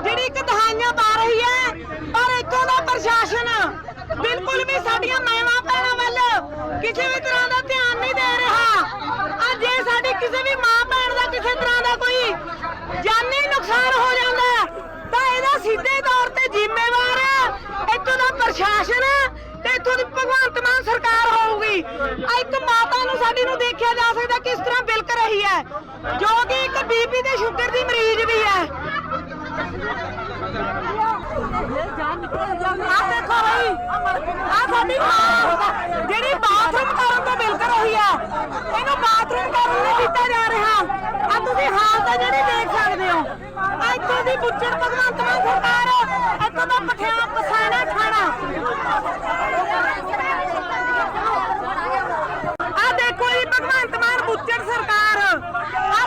ਜਿਹੜੀ ਇੱਕ ਦਹਾਈਆਂ ਪਾ ਰਹੀ ਹੈ ਪਰ ਇੱਥੋਂ ਦਾ ਪ੍ਰਸ਼ਾਸਨ, ਬਿਲਕੁਲ ਵੀ ਸਾਡੀਆਂ ਮਾਵਾਂ ਭੈਣਾਂ ਵੱਲ ਕਿਸੇ ਵੀ ਤਰ੍ਹਾਂ ਦਾ ਧਿਆਨ ਨਹੀਂ ਦੇ ਰਿਹਾ। ਆ ਜੇ ਸਾਡੀ ਕਿਸੇ ਵੀ ਮਾਂ ਭੈਣ ਦਾ ਕਿਸੇ ਤਰ੍ਹਾਂ ਦਾ ਕੋਈ ਜਾਨੀ ਨੁਕਸਾਨ ਹੋ ਜਾਂਦਾ ਤਾਂ ਇਹਦਾ ਸਿੱਧੇ ਤੌਰ ਤੇ ਜ਼ਿੰਮੇਵਾਰ ਇੱਥੋਂ ਦਾ ਪ੍ਰਸ਼ਾਸਨ ਤੇ ਇੱਥੋਂ ਦੀ ਭਗਵੰਤ ਮਾਨ ਸਰਕਾਰ ਹੋਊਗੀ। ਆ ਇੱਕ ਮਾਤਾ ਨੂੰ ਸਾਡੀ ਨੂੰ ਦੇਖਿਆ ਜਾ ਸਕਦਾ ਕਿਸ ਤਰ੍ਹਾਂ ਬਿਲਕ ਰਹੀ ਹੈ। ਜੋ ਕਿ ਇੱਕ ਬੀਪੀ ਤੇ ਸ਼ੂਗਰ ਦੀ ਮਰੀਜ਼ ਵੀ ਹੈ। ਆ ਦੇਖੋ ਬਈ ਆ ਤੁਹਾਡੀ ਮਾਂ ਜਿਹੜੀ ਬਾਥਰੂਮ ਕਰਨ ਤੋਂ ਬਿਲਕੁਲ ਰਹੀ ਆ ਇਹਨੂੰ ਬਾਥਰੂਮ ਕਰਨ ਨਹੀਂ ਦਿੱਤਾ ਜਾ ਰਿਹਾ ਆ ਤੁਸੀਂ ਹਾਲ ਤਾਂ ਜਿਹੜੀ ਦੇਖ ਸਕਦੇ ਹੋ ਆ ਇੱਥੋਂ ਦੀ ਬੁੱਚੜ ਭਗਵੰਤ ਮਾਨ ਸਰਕਾਰ ਇੱਥੋਂ ਦਾ ਪਠਿਆਲਾ ਪਸਾਣਾ ਖਾਣਾ ਆ ਦੇਖੋ ਜੀ, ਭਗਵੰਤ ਮਾਨ, ਬੁੱਚੜ ਸਰਕਾਰ। ਆ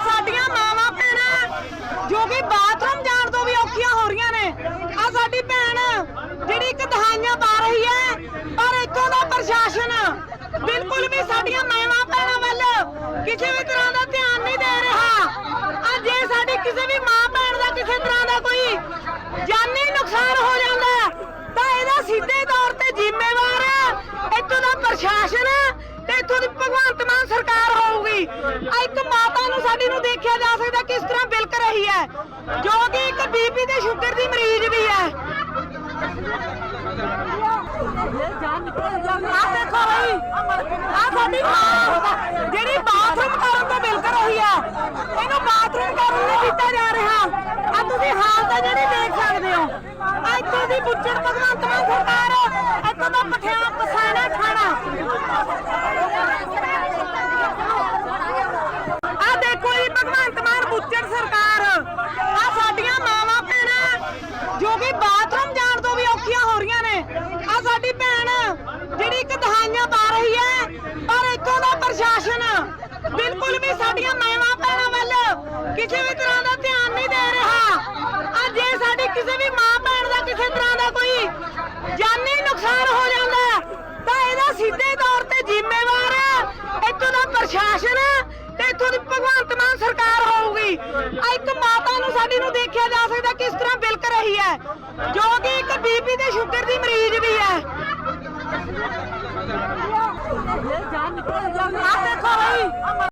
ਬਿਲਕੁਲ ਸਾਡੀਆਂ ਮਾਵਾਂ ਭੈਣਾਂ ਵੱਲ ਕਿਸੇ ਵੀ ਤਰ੍ਹਾਂ ਦਾ ਧਿਆਨ ਨਹੀਂ ਦੇ ਰਿਹਾ। ਅੱਜ ਜੇ ਸਾਡੀ ਕਿਸੇ ਵੀ ਮਾਂ ਭੈਣ ਦਾ ਕਿਸੇ ਤਰ੍ਹਾਂ ਦਾ ਕੋਈ ਜਾਨੀ ਨੁਕਸਾਨ ਹੋ ਜਾਂਦਾ ਤਾਂ ਇਹਦਾ ਸਿੱਧੇ ਤੌਰ ਤੇ ਜ਼ਿੰਮੇਵਾਰ ਇੱਥੋਂ ਦਾ ਪ੍ਰਸ਼ਾਸਨ ਤੇ ਇੱਥੋਂ ਦੀ ਭਗਵੰਤ ਮਾਨ ਸਰਕਾਰ ਹੋਊਗੀ। ਆ ਇੱਕ ਮਾਤਾ ਨੂੰ ਸਾਡੀ ਨੂੰ ਦੇਖਿਆ ਜਾ ਸਕਦਾ ਕਿਸ ਤਰ੍ਹਾਂ ਬਿਲਕ ਰਹੀ ਹੈ। ਜੋ ਕਿ ਇੱਕ ਬੀਪੀ ਤੇ ਸ਼ੂਗਰ ਦੀ ਮਰੀਜ਼ ਵੀ ਹੈ। ਆ ਦੇਖੋ ਬਈ। ਆ ਸਾਡੀ ਮਾਂ। ਜਿਹੜੀ ਬਾਥਰੂਮ ਕਰਨ ਤੋਂ ਬਿਲਕੁਲ ਰਹੀ ਹੈ ਇਹਨੂੰ ਬਾਥਰੂਮ ਕਰਨ ਨਹੀਂ ਦਿੱਤਾ ਜਾ ਰਿਹਾ। ਆ ਤੁਸੀਂ ਹਾਲਤ ਹੈ ਜਿਹੜੀ ਦੇਖ ਸਕਦੇ ਹੋ। ਆ ਇੱਥੋਂ ਦੀ ਬੁੱਚੜ ਭਗਵੰਤ ਮਾਨ ਸਰਕਾਰ ਇੱਥੋਂ ਦਾ ਪਠਿਆਣ ਪਸਾਣਾ ਖਾਣਾ ਆ ਦੇਖੋ ਜੀ ਭਗਵੰਤ ਮਾਨ ਬੁੱਚੜ ਸਰਕਾਰ ਆ ਸਾਡੀਆਂ ਮਾਵਾਂ ਭੈਣਾਂ ਜੋ ਕਿ ਬਾਥਰੂਮ ਜਾਣ ਤੋਂ ਵੀ ਔਖੀਆਂ ਹੋ ਰਹੀਆਂ ਨੇ ਆ ਸਾਡੀ ਭੈਣ ਜਿਹੜੀ ਇੱਕ ਦਹਾਈਆਂ ਪਾ ਰਹੀ ਹੈ ਪਰ ਇੱਥੋਂ ਦਾ ਪ੍ਰਸ਼ਾਸਨ ਬਿਲਕੁਲ ਵੀ ਸਾਡੀਆਂ ਮਾਵਾਂ ਭੈਣਾਂ ਵੱਲ ਕਿਸੇ ਵੀ ਤਰ੍ਹਾਂ ਦਾ ਧਿਆਨ ਨਹੀਂ ਦੇ ਰਿਹਾ। ਅੱਜ ਜੇ ਸਾਡੀ ਕਿਸੇ ਵੀ ਮਾਂ ਭੈਣ ਦਾ ਕਿਸੇ ਤਰ੍ਹਾਂ ਦਾ ਕੋਈ ਜਾਨੀ ਨੁਕਸਾਨ ਹੋ ਜਾਂਦਾ ਤਾਂ ਇਹਦਾ ਸਿੱਧੇ ਤੌਰ ਤੇ ਜ਼ਿੰਮੇਵਾਰ ਇੱਥੋਂ ਦਾ ਪ੍ਰਸ਼ਾਸਨ ਤੇ ਇੱਥੋਂ ਦੀ ਭਗਵੰਤ ਮਾਨ ਸਰਕਾਰ ਹੋਊਗੀ। ਆ ਇੱਕ ਮਾਤਾ ਨੂੰ ਸਾਡੀ ਨੂੰ ਦੇਖਿਆ ਜਾ ਸਕਦਾ ਕਿਸ ਤਰ੍ਹਾਂ ਬਿਲਕ ਰਹੀ ਹੈ। ਜੋ ਕਿ ਇੱਕ ਬੀਪੀ ਤੇ ਸ਼ੂਗਰ ਦੀ ਮਰੀਜ਼ ਵੀ ਹੈ। ਆ